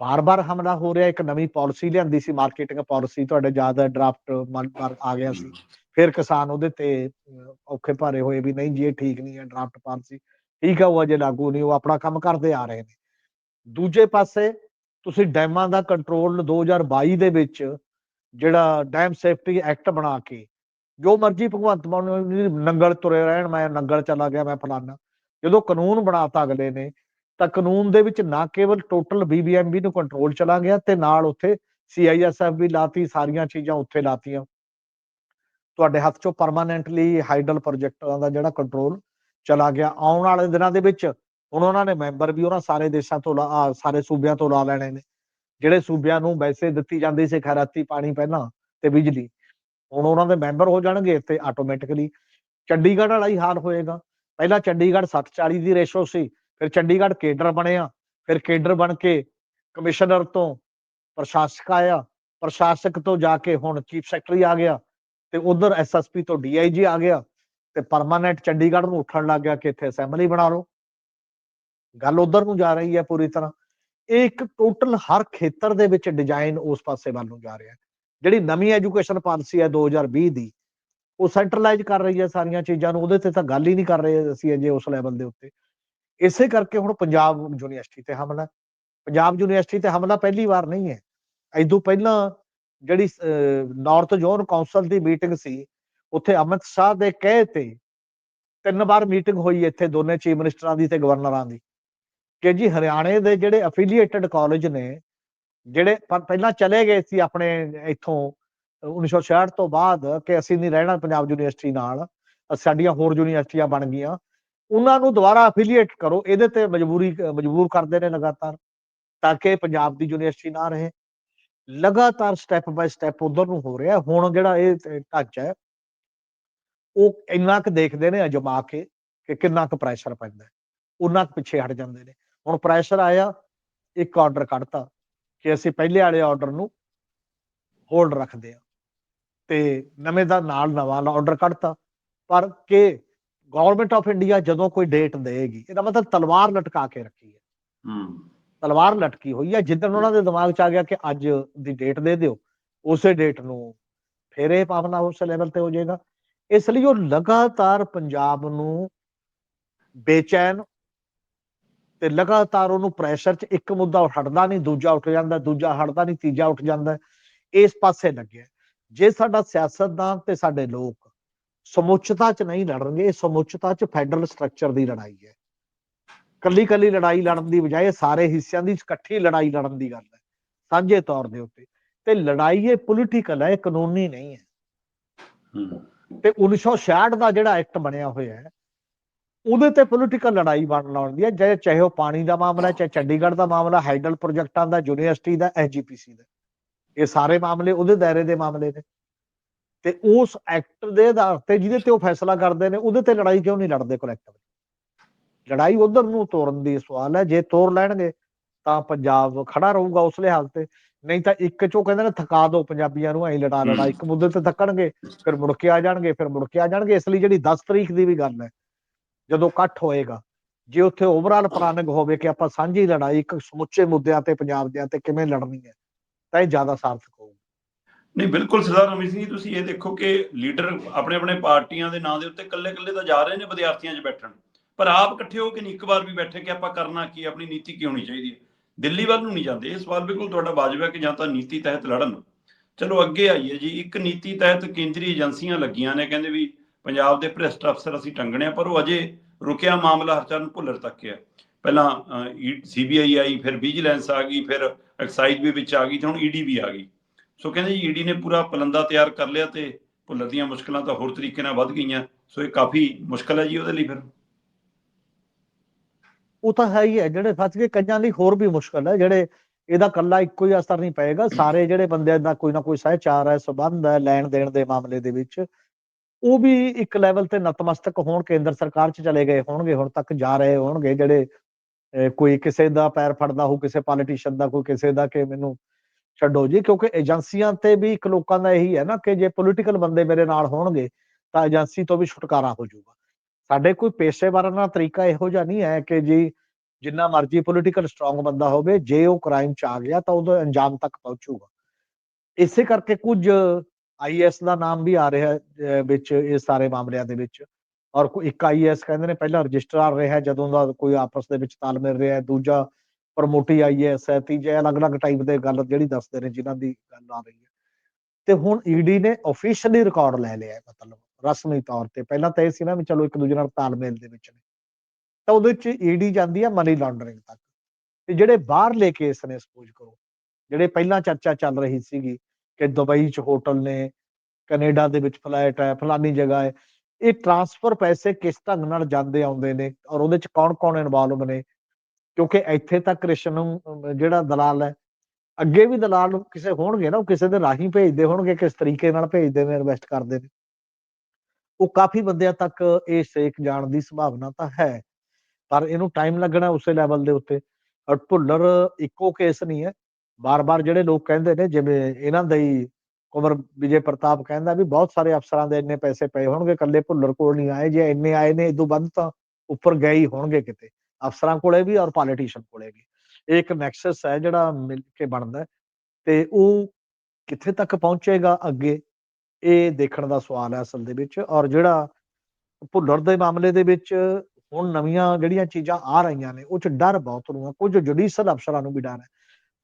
ਬਾਰ-ਬਾਰ ਹਮਲਾ ਹੋ ਰਿਹਾ, ਇੱਕ ਨਵੀਂ ਪਾਲਿਸੀ ਲਿਆਂਦੀ ਸੀ ਮਾਰਕੀਟਿੰਗ ਪਾਲਿਸੀ, ਤੁਹਾਡੇ ਜ਼ਿਆਦਾ ਡਰਾਫਟ ਮਨ ਆ ਗਿਆ ਸੀ। ਫਿਰ ਕਿਸਾਨ ਉਹਦੇ ਤੇ ਔਖੇ ਭਾਰੇ ਹੋਏ ਵੀ ਨਹੀਂ, ਜੀ, ਇਹ ਠੀਕ ਨਹੀਂ ਹੈ ਡਰਾਫਟ ਪਾਲਿਸੀ। ਠੀਕ ਹੈ ਉਹ ਅਜੇ ਲਾਗੂ ਨਹੀਂ, ਉਹ ਆਪਣਾ ਕੰਮ ਕਰਦੇ ਆ ਰਹੇ ਨੇ। ਦੂਜੇ ਪਾਸੇ, ਤੁਸੀਂ ਡੈਮਾਂ ਦਾ ਕੰਟਰੋਲ 2022 ਦੇ ਵਿੱਚ ਜਿਹੜਾ ਡੈਮ ਸੇਫਟੀ ਐਕਟ ਬਣਾ ਕੇ ਜੋ ਮਰਜ਼ੀ ਭਗਵੰਤ ਮਾਨ ਨੰਗਲ ਤੁਰੇ ਰਹਿਣ, ਮੈਂ ਨੰਗਲ ਚਲਾ ਗਿਆ, ਮੈਂ ਫਲਾਨਾ। ਜਦੋਂ ਕਾਨੂੰਨ ਬਣਾਤਾ ਅਗਲੇ ਨੇ, ਤਾਂ ਕਾਨੂੰਨ ਦੇ ਵਿੱਚ ਨਾ ਕੇਵਲ ਟੋਟਲ ਬੀਬੀਐਮਬੀ ਨੂੰ ਕੰਟਰੋਲ ਚਲਾ ਗਿਆ ਤੇ ਨਾਲ ਉੱਥੇ ਸੀਆਈਐਸਐਫ ਵੀ ਲਾਤੀ, ਸਾਰੀਆਂ ਚੀਜ਼ਾਂ ਉੱਥੇ ਲਾਤੀਆਂ। ਤੁਹਾਡੇ ਹੱਥ ਚੋਂ ਪਰਮਾਨੈਂਟਲੀ ਹਾਈਡਲ ਪ੍ਰੋਜੈਕਟਾਂ ਦਾ ਜਿਹੜਾ ਕੰਟਰੋਲ ਚਲਾ ਗਿਆ। ਆਉਣ ਵਾਲੇ ਦਿਨਾਂ ਦੇ ਵਿੱਚ ਹੁਣ ਉਹਨਾਂ ਨੇ ਮੈਂਬਰ ਵੀ ਉਹਨਾਂ ਸਾਰੇ ਦੇਸ਼ਾਂ ਤੋਂ ਸਾਰੇ ਸੂਬਿਆਂ ਤੋਂ ਲਾ ਲੈਣੇ ਨੇ। ਜਿਹੜੇ ਸੂਬਿਆਂ ਨੂੰ ਵੈਸੇ ਦਿੱਤੀ ਜਾਂਦੀ ਸੀ ਖੈਰਾਤੀ ਪਾਣੀ ਪਹਿਲਾਂ ਤੇ ਬਿਜਲੀ ਹੁਣ ਉਹਨਾਂ ਦੇ ਮੈਂਬਰ ਹੋ ਜਾਣਗੇ ਤੇ ਆਟੋਮੈਟਿਕਲੀ ਚੰਡੀਗੜ੍ਹ ਵਾਲਾ ਹੀ ਹਾਲ ਹੋਏਗਾ। ਪਹਿਲਾਂ ਚੰਡੀਗੜ੍ਹ 60 40 ਦੀ ਰੇਸ਼ੋ ਸੀ, ਫਿਰ ਚੰਡੀਗੜ੍ਹ ਕੇਡਰ ਬਣਿਆ, ਫਿਰ ਕੇਡਰ ਬਣ ਕੇ ਕਮਿਸ਼ਨਰ ਤੋਂ ਪ੍ਰਸ਼ਾਸਕ ਆਇਆ, ਪ੍ਰਸ਼ਾਸਕ ਤੋਂ ਜਾ ਕੇ ਹੁਣ ਚੀਫ ਸੈਕਟਰੀ ਆ ਗਿਆ ਤੇ ਉਧਰ ਐਸਐਸਪੀ ਤੋਂ ਡੀਆਈਜੀ ਆ ਗਿਆ ਤੇ ਪਰਮਾਨੈਂਟ ਚੰਡੀਗੜ੍ਹ ਨੂੰ ਉੱਠਣ ਲੱਗ ਗਿਆ ਕਿ ਇੱਥੇ ਅਸੈਂਬਲੀ ਬਣਾ ਲਓ। ਗੱਲ ਉਧਰ ਨੂੰ ਜਾ ਰਹੀ ਹੈ ਪੂਰੀ ਤਰ੍ਹਾਂ। ਇਹ ਇੱਕ ਟੋਟਲ ਹਰ ਖੇਤਰ ਦੇ ਵਿੱਚ ਡਿਜ਼ਾਈਨ ਉਸ ਪਾਸੇ ਵੱਲ ਨੂੰ ਜਾ ਰਿਹਾ। ਹੈ ਜਿਹੜੀ ਨਵੀਂ ਐਜੂਕੇਸ਼ਨ ਪਾਲਿਸੀ ਹੈ 2020 ਦੀ ਉਹ ਸੈਂਟਰਲਾਈਜ਼ ਕਰ ਰਹੀ ਹੈ ਸਾਰੀਆਂ ਚੀਜ਼ਾਂ ਨੂੰ, ਉਹਦੇ ਤੇ ਤਾਂ ਗੱਲ ਹੀ ਨਹੀਂ ਕਰ ਰਹੇ ਅਸੀਂ ਅਜੇ ਉਸ ਲੈਵਲ ਦੇ ਉੱਤੇ। ਇਸੇ ਕਰਕੇ ਹੁਣ ਪੰਜਾਬ ਯੂਨੀਵਰਸਿਟੀ ਤੇ ਹਮਲਾ ਪੰਜਾਬ ਯੂਨੀਵਰਸਿਟੀ ਤੇ ਹਮਲਾ ਪਹਿਲੀ ਵਾਰ ਨਹੀਂ ਹੈ। ਐਦੋਂ ਪਹਿਲਾਂ ਜਿਹੜੀ ਨਾਰਥ ਜ਼ੋਨ ਕਾਉਂਸਲ ਦੀ ਮੀਟਿੰਗ ਸੀ, ਉੱਥੇ ਅਮਿਤ ਸ਼ਾਹ ਦੇ ਕਹੇ ਤੇ ਤਿੰਨ ਵਾਰ ਮੀਟਿੰਗ ਹੋਈ ਇੱਥੇ ਦੋਨੇ ਚੀਫ ਮਿਨਿਸਟਰਾਂ ਦੀ ਤੇ ਗਵਰਨਰਾਂ ਦੀ, ਕਿ ਜੀ ਹਰਿਆਣੇ ਦੇ ਜਿਹੜੇ ਅਫੀਲੀਏਟਡ ਕਾਲਜ ਨੇ ਜਿਹੜੇ ਪ- ਪਹਿਲਾਂ ਚਲੇ ਗਏ ਸੀ ਆਪਣੇ ਇੱਥੋਂ 1966 ਤੋਂ ਬਾਅਦ ਕਿ ਅਸੀਂ ਨਹੀਂ ਰਹਿਣਾ ਪੰਜਾਬ ਯੂਨੀਵਰਸਿਟੀ ਨਾਲ ਅ ਸਾਡੀਆਂ ਹੋਰ ਯੂਨੀਵਰਸਿਟੀਆਂ ਬਣ ਗਈਆਂ, ਉਹਨਾਂ ਨੂੰ ਦੁਬਾਰਾ ਅਫੀਲੀਏਟ ਕਰੋ, ਇਹਦੇ ਤੇ ਮਜਬੂਰੀ, ਮਜਬੂਰ ਕਰਦੇ ਨੇ ਲਗਾਤਾਰ, ਤਾਂ ਕਿ ਪੰਜਾਬ ਦੀ ਯੂਨੀਵਰਸਿਟੀ ਨਾ ਰਹੇ ਲਗਾਤਾਰ ਸਟੈਪ ਬਾਈ ਸਟੈਪ ਉਧਰ ਨੂੰ ਹੋ ਰਿਹਾ, ਹੁਣ ਜਿਹੜਾ ਇਹ ਤੇ ਢਾਂਚਾ ਹੈ, ਉਹ ਇੰਨਾ ਕੁ ਦੇਖਦੇ ਨੇ ਅਜਮਾ ਕੇ ਕਿ ਕਿੰਨਾ ਕੁ ਪ੍ਰੈਸ਼ਰ ਪੈਂਦਾ ਹੈ। ਉਹਨਾਂ ਕੁ ਪਿੱਛੇ ਹਟ ਜਾਂਦੇ ਨੇ ਹੁਣ ਪ੍ਰੈਸ਼ਰ ਆਇਆ, ਇੱਕ ਆਰਡਰ ਕੱਢਤਾ ਕਿ ਅਸੀਂ ਪਹਿਲੇ ਵਾਲੇ ਆਰਡਰ ਨੂੰ ਹੋਲਡ ਰੱਖਦੇ ਆ ਤੇ ਨਵੇਂ ਦਾ ਨਾਲ ਨਵਾਂ ਆਰਡਰ ਕੱਢਤਾ। ਪਰ ਕਿ ਗਵਰਨਮੈਂਟ ਆਫ ਇੰਡੀਆ ਜਦੋਂ ਕੋਈ ਡੇਟ ਦੇਗੀ ਇਹਦਾ ਮਤਲਬ ਤਲਵਾਰ ਲਟਕਾ ਕੇ ਰੱਖੀ ਹੈ। ਹੂੰ। ਤਲਵਾਰ ਲਟਕੀ ਹੋਈ ਹੈ ਜਿੱਦਣ ਉਹਨਾਂ ਦੇ ਦਿਮਾਗ 'ਚ ਆ ਗਿਆ ਕਿ ਅੱਜ ਦੀ ਡੇਟ ਦੇ ਦਿਓ ਉਸੇ ਡੇਟ ਨੂੰ ਫਿਰ ਇਹ ਪਾਵਨਾ ਉਸ ਲੈਵਲ ਤੇ ਹੋ ਜਾਏਗਾ। ਇਸ ਲਈ ਉਹ ਲਗਾਤਾਰ ਪੰਜਾਬ ਨੂੰ ਬੇਚੈਨ ਤੇ ਲਗਾਤਾਰ ਉਹਨੂੰ ਪ੍ਰੈਸ਼ਰ 'ਚ ਇੱਕ ਮੁੱਦਾ ਹਟਦਾ ਨਹੀਂ ਦੂਜਾ ਉੱਠ ਜਾਂਦਾ ਦੂਜਾ ਹਟਦਾ ਨਹੀਂ ਤੀਜਾ ਉੱਠ ਜਾਂਦਾ ਇਸ ਪਾਸੇ ਲੱਗਿਆ। ਜੇ ਸਾਡਾ ਸਿਆਸਤਦਾਨ ਤੇ ਸਾਡੇ ਲੋਕ ਸਮੁੱਚਤਾ 'ਚ ਨਹੀਂ ਲੜਨਗੇ ਇਹ ਸਮੁੱਚਤਾ 'ਚ ਫੈਡਰਲ ਸਟਰਕਚਰ ਦੀ ਲੜਾਈ ਹੈ। ਕੱਲੀ ਕੱਲੀ ਲੜਾਈ ਲੜਨ ਦੀ ਬਜਾਏ ਸਾਰੇ ਹਿੱਸਿਆਂ ਦੀ ਇਕੱਠੀ ਲੜਾਈ ਲੜਨ ਦੀ ਗੱਲ ਹੈ ਸਾਂਝੇ ਤੌਰ ਦੇ ਉੱਤੇ। ਤੇ ਲੜਾਈ ਇਹ ਪੋਲੀਟੀਕਲ ਹੈ ਇਹ ਕਾਨੂੰਨੀ ਨਹੀਂ ਹੈ। ਹੂੰ। ਤੇ 1966 ਦਾ ਜਿਹੜਾ ਐਕਟ ਬਣਿਆ ਹੋਇਆ ਹੈ ਉਹਦੇ ਤੇ ਪੋਲੀਟੀਕਲ ਲੜਾਈ ਬਣ ਲਾਉਂਦੀ ਹੈ ਚਾਹੇ ਚਾਹੇ ਉਹ ਪਾਣੀ ਦਾ ਮਾਮਲਾ ਚਾਹੇ ਚੰਡੀਗੜ੍ਹ ਦਾ ਮਾਮਲਾ ਹਾਈਡਲ ਪ੍ਰੋਜੈਕਟਾਂ ਦਾ ਯੂਨੀਵਰਸਿਟੀ ਦਾ ਐਸਜੀਪੀਸੀ ਦਾ। ਇਹ ਸਾਰੇ ਮਾਮਲੇ ਉਹਦੇ ਦਾਇਰੇ ਦੇ ਮਾਮਲੇ ਨੇ। ਤੇ ਉਸ ਐਕਟ ਦੇ ਆਧਾਰ ਤੇ ਜਿਹਦੇ ਤੇ ਉਹ ਫੈਸਲਾ ਕਰਦੇ ਨੇ ਉਹਦੇ ਤੇ ਲੜਾਈ ਕਿਉਂ ਨਹੀਂ ਲੜਦੇ ਕਲੈਕਟਿਵ ਲੜਾਈ ਉਧਰ ਨੂੰ ਤੋਰਨ ਦੀ ਸਵਾਲ ਹੈ ਜੇ ਤੋਰ ਲੈਣਗੇ ਤਾਂ ਪੰਜਾਬ ਖੜਾ ਰਹੂਗਾ ਉਸ ਲਿਹਾਜ਼ ਤੇ। ਨਹੀਂ ਤਾਂ ਇੱਕ ਚੋਂ ਕਹਿੰਦੇ ਨੇ ਥਕਾ ਦਿਓ ਪੰਜਾਬੀਆਂ ਨੂੰ ਐਂ ਲੜਾ ਲੜਾ ਇੱਕ ਮੁੱਦੇ ਤੇ ਥੱਕਣਗੇ ਫਿਰ ਮੁੜ ਕੇ ਆ ਜਾਣਗੇ ਫਿਰ ਮੁੜ ਕੇ ਆ ਜਾਣਗੇ। ਇਸ ਲਈ ਜਿਹੜੀ 10 ਤਰੀਕ ਦੀ ਵੀ ਗੱਲ ਹੈ ਜਦੋਂ ਇਕੱਠ ਹੋਏਗਾ, ਜੇ ਉੱਥੇ ਓਵਰਆਲ ਪਲਾਨਿੰਗ ਹੋਵੇ ਕਿ ਆਪਾਂ ਸਾਂਝੀ ਲੜਾਈ ਇੱਕ ਸਮੁੱਚੇ ਮੁੱਦਿਆਂ ਤੇ, ਪੰਜਾਬ ਦੇ ਤੇ ਕਿਵੇਂ ਲੜਨੀ ਹੈ, ਤਾਂ ਇਹ ਜ਼ਿਆਦਾ ਸਾਰਥਕ ਹੋਊ। ਨਹੀਂ, ਬਿਲਕੁਲ ਸਰਦਾਰ ਅਮਿਤ ਜੀ, ਤੁਸੀਂ ਇਹ ਦੇਖੋ ਕਿ ਲੀਡਰ ਆਪਣੇ ਆਪਣੇ ਪਾਰਟੀਆਂ ਦੇ ਨਾਂ ਦੇ ਉੱਤੇ ਇਕੱਲੇ ਇਕੱਲੇ ਤਾਂ ਜਾ ਰਹੇ ਨੇ ਵਿਦਿਆਰਥੀਆਂ 'ਚ ਬੈਠਣ। ਪਰ ਆਪ ਇਕੱਠੇ ਹੋ ਕੇ ਨਹੀਂ ਇੱਕ ਵਾਰ ਵੀ ਬੈਠੇ ਕਿ ਆਪਾਂ ਕਰਨਾ ਕੀ, ਆਪਣੀ ਨੀਤੀ ਕੀ ਹੋਣੀ ਚਾਹੀਦੀ ਹੈ। ਦਿੱਲੀ ਵੱਲ ਨੂੰ ਨਹੀਂ ਜਾਂਦੇ। ਇਹ ਸਵਾਲ ਬਿਲਕੁਲ ਤੁਹਾਡਾ ਵਾਜਬ ਹੈ ਕਿ ਜਾਂ ਤਾਂ ਨੀਤੀ ਤਹਿਤ ਲੜਨ। ਚਲੋ ਅੱਗੇ ਆਈਏ ਜੀ, ਇੱਕ ਨੀਤੀ ਤਹਿਤ ਕੇਂਦਰੀ ਏਜੰਸੀਆਂ ਲੱਗੀਆਂ ਨੇ, ਕਹਿੰਦੇ ਵੀ ਪੰਜਾਬ ਦੇ ਭ੍ਰਿਸ਼ਟ ਅਫਸਰ ਅਸੀਂ ਟੰਗਣੇ ਪਰ ਉਹ ਅਜੇ ਰੁਕਿਆ ਮਾਮਲਾ ਹਰਚਰਨ ਭੁੱਲਰ ਤੱਕ ਹੈ। ਪਹਿਲਾਂ ਸੀਬੀਆਈ ਆਈ, ਫਿਰ ਵਿਜੀਲੈਂਸ ਆ ਗਈ, ਫਿਰ ਐਕਸਾਈਜ਼ ਵੀ ਵਿੱਚ ਆ ਗਈ ਤੇ ਹੁਣ ਈਡੀ ਵੀ ਆ ਗਈ। ਸੋ ਕਹਿੰਦੇ ਜੀ ਈਡੀ ਨੇ ਪੂਰਾ ਪਲੰਦਾ ਤਿਆਰ ਕਰ ਲਿਆ ਤੇ ਭੁੱਲਰ ਦੀਆਂ ਮੁਸ਼ਕਲਾਂ ਤਾਂ ਹੋਰ ਤਰੀਕੇ ਨਾਲ ਵੱਧ ਗਈਆਂ। ਸੋ ਇਹ ਕਾਫੀ ਮੁਸ਼ਕਲ ਹੈ ਜੀ ਉਹਦੇ ਲਈ ਫਿਰ। ਉਹ ਤਾਂ ਹੈ ਹੀ ਹੈ, ਜਿਹੜੇ ਫਸ ਗਏ ਕਈਆਂ ਲਈ ਹੋਰ ਵੀ ਮੁਸ਼ਕਲ ਹੈ, ਜਿਹੜੇ ਇਹਦਾ ਕੱਲਾ ਇੱਕੋ ਹੀ ਅਸਰ ਨਹੀਂ ਪਏਗਾ। ਸਾਰੇ ਜਿਹੜੇ ਬੰਦੇ ਦਾ ਕੋਈ ਨਾ ਕੋਈ ਸਹਿਚਾਰ ਹੈ, ਸਬੰਧ ਹੈ ਲੈਣ ਦੇਣ ਦੇ ਮਾਮਲੇ ਦੇ ਵਿੱਚ। ਉਹ ਵੀ ਇੱਕ ਲੈਵਲ ਤੇ ਨਤਮਸਤਕ ਹੋਣ ਕੇਂਦਰ ਸਰਕਾਰ 'ਚ ਚਲੇ ਗਏ ਹੋਣਗੇ, ਹੁਣ ਤੱਕ ਜਾ ਰਹੇ ਹੋਣਗੇ ਜਿਹੜੇ ਕੋਈ ਕਿਸੇ ਦਾ ਪੈਰ ਫੜਦਾ ਹੋ ਕਿਸੇ ਪੋਲੀਟੀਸ਼ੀਅਨ ਦਾ, ਕੋਈ ਕਿਸੇ ਦਾ ਕਿ ਮੈਨੂੰ ਛੱਡੋ ਜੀ, ਕਿਉਂਕਿ ਏਜੰਸੀਆਂ ਤੇ ਵੀ ਇੱਕ ਲੋਕਾਂ ਦਾ ਇਹੀ ਹੈ ਨਾ ਕਿ ਜੇ ਪੋਲੀਟੀਕਲ ਬੰਦੇ ਮੇਰੇ ਨਾਲ ਹੋਣਗੇ, ਤਾਂ ਏਜੰਸੀ ਤੋਂ ਵੀ ਛੁਟਕਾਰਾ ਹੋ ਜਾਊਗਾ। ਸਾਡੇ ਕੋਈ ਪੇਸ਼ੇਵਰਾਨਾ ਤਰੀਕਾ ਇਹੋ ਜਿਹਾ ਨਹੀਂ ਹੈ ਕਿ ਜੀ ਜਿੰਨਾ ਮਰਜ਼ੀ ਪੋਲੀਟੀਕਲ ਸਟਰੋਂਗ ਬੰਦਾ ਹੋਵੇ, ਜੇ ਉਹ ਕ੍ਰਾਈਮ ਚ ਆ ਗਿਆ ਤਾਂ ਉਹਦੇ ਅੰਜਾਮ ਤੱਕ ਪਹੁੰਚੂਗਾ। ਇਸੇ ਕਰਕੇ ਕੁਝ ਆਈਐਸ ਦਾ ਨਾਮ ਵੀ ਆ ਰਿਹਾ ਹੈ, ਵਿੱਚ ਇਹ ਸਾਰੇ ਮਾਮਲਿਆਂ ਦੇ ਵਿੱਚ। ਔਰ ਕੋਈ ਇੱਕ ਆਈਐਸ ਕਹਿੰਦੇ ਨੇ ਪਹਿਲਾਂ ਰਜਿਸਟਰਾਰ ਰਿਹਾ ਜਦੋਂ ਦਾ ਕੋਈ ਆਪਸ ਦੇ ਵਿੱਚ ਤਾਲਮੇਲ ਰਿਹਾ ਦੂਜਾ ਪ੍ਰਮੋਟੀ ਆਈਐਸ ਹੈ ਤੀਜਾ ਅਲੱਗ-ਅਲੱਗ ਟਾਈਪ ਦੇ ਗੱਲ ਜਿਹੜੀ ਦੱਸਦੇ ਨੇ ਜਿਨ੍ਹਾਂ ਦੀ ਗੱਲ ਆ ਰਹੀ ਹੈ। ਤੇ ਹੁਣ ਈਡੀ ਨੇ ਅਫੀਸ਼ੀਅਲੀ ਰਿਕਾਰਡ ਲੈ ਲਿਆ ਮਤਲਬ ਰਸਮੀ ਤੌਰ ਤੇ। ਪਹਿਲਾਂ ਤਾਂ ਇਹ ਸੀ ਨਾ ਵੀ ਚਲੋ ਇੱਕ ਦੂਜੇ ਨਾਲ ਤਾਲਮੇਲ ਦੇ ਵਿੱਚ ਨੇ। ਤਾਂ ਉਹਦੇ ਚ ਈਡੀ ਜਾਂਦੀ ਹੈ ਮਨੀ ਲਾਂਡਰਿੰਗ ਤੱਕ। ਤੇ ਜਿਹੜੇ ਬਾਹਰਲੇ ਕੇਸ ਨੇ ਸਪੋਜ਼ ਕਰੋ ਜਿਹੜੇ ਪਹਿਲਾਂ ਚਰਚਾ ਚੱਲ ਰਹੀ ਸੀਗੀ ਕਿ ਦੁਬਈ ਚ ਹੋਟਲ ਨੇ, ਕੈਨੇਡਾ ਦੇ ਵਿੱਚ ਫਲੈਟ ਹੈ, ਫਲਾਨੀ ਜਗ੍ਹਾ ਹੈ। ਇਹ ਟ੍ਰਾਂਸਫਰ ਪੈਸੇ ਕਿਸ ਢੰਗ ਨਾਲ ਜਾਂਦੇ ਆਉਂਦੇ ਨੇ ਔਰ ਉਹਦੇ ਚ ਕੌਣ-ਕੌਣ ਇਨਵੋਲਵ ਨੇ? ਕਿਉਂਕਿ ਇੱਥੇ ਤਾਂ ਕ੍ਰਿਸ਼ਨ ਨੂੰ ਜਿਹੜਾ ਦਲਾਲ ਹੈ, ਅੱਗੇ ਵੀ ਦਲਾਲ ਕਿਸੇ ਹੋਣਗੇ ਨਾ, ਉਹ ਕਿਸੇ ਦੇ ਰਾਹੀਂ ਭੇਜਦੇ ਹੋਣਗੇ, ਕਿਸ ਤਰੀਕੇ ਨਾਲ ਭੇਜਦੇ ਨੇ ਇਨਵੈਸਟ ਕਰਦੇ ਨੇ। ਉਹ ਕਾਫੀ ਬੰਦਿਆਂ ਤੱਕ ਇਹ ਸੇਕ ਜਾਣ ਦੀ ਸੰਭਾਵਨਾ ਤਾਂ ਹੈ, ਪਰ ਇਹਨੂੰ ਟਾਈਮ ਲੱਗਣਾ ਉਸੇ ਲੈਵਲ ਦੇ ਉੱਤੇ। ਔਰ ਭੁੱਲਰ ਇੱਕੋ ਕੇਸ ਨਹੀਂ ਹੈ। ਬਾਰ-ਬਾਰ ਜਿਹੜੇ ਲੋਕ ਕਹਿੰਦੇ ਨੇ, ਜਿਵੇਂ ਇਹਨਾਂ ਦਾ ਹੀ ਕੁਮਰ ਵਿਜੇ ਪ੍ਰਤਾਪ ਕਹਿੰਦਾ ਵੀ ਬਹੁਤ ਸਾਰੇ ਅਫਸਰਾਂ ਦੇ ਇੰਨੇ ਪੈਸੇ ਪਏ ਹੋਣਗੇ, ਇਕੱਲੇ ਭੁੱਲਰ ਕੋਲ ਨਹੀਂ ਆਏ, ਜੇ ਇੰਨੇ ਆਏ ਨੇ ਇਦੋਂ ਵੱਧ ਤਾਂ ਉੱਪਰ ਗਏ ਹੀ ਹੋਣਗੇ ਕਿਤੇ। ਅਫਸਰਾਂ ਕੋਲੇ ਵੀ ਔਰ ਪੋਲੀਟੀਸ਼ੀਅਨ ਕੋਲੇ ਵੀ। ਇਹ ਇੱਕ ਨੈਕਸਸ ਹੈ ਜਿਹੜਾ ਮਿਲ ਕੇ ਬਣਦਾ ਤੇ ਉਹ ਕਿੱਥੇ ਤੱਕ ਪਹੁੰਚੇਗਾ ਅੱਗੇ, ਇਹ ਦੇਖਣ ਦਾ ਸਵਾਲ ਹੈ ਅਸਲ ਦੇ ਵਿੱਚ। ਔਰ ਜਿਹੜਾ ਭੁੱਲਰ ਦੇ ਮਾਮਲੇ ਦੇ ਵਿੱਚ ਹੁਣ ਨਵੀਆਂ ਜਿਹੜੀਆਂ ਚੀਜ਼ਾਂ ਆ ਰਹੀਆਂ ਨੇ, ਉਹ ਚ ਡਰ ਬਹੁਤ ਨੂੰ ਹੈ ਕੁਝ ਜੁਡੀਸ਼ੀਅਲ ਅਫਸਰਾਂ ਨੂੰ ਵੀ ਡਰ ਹੈ।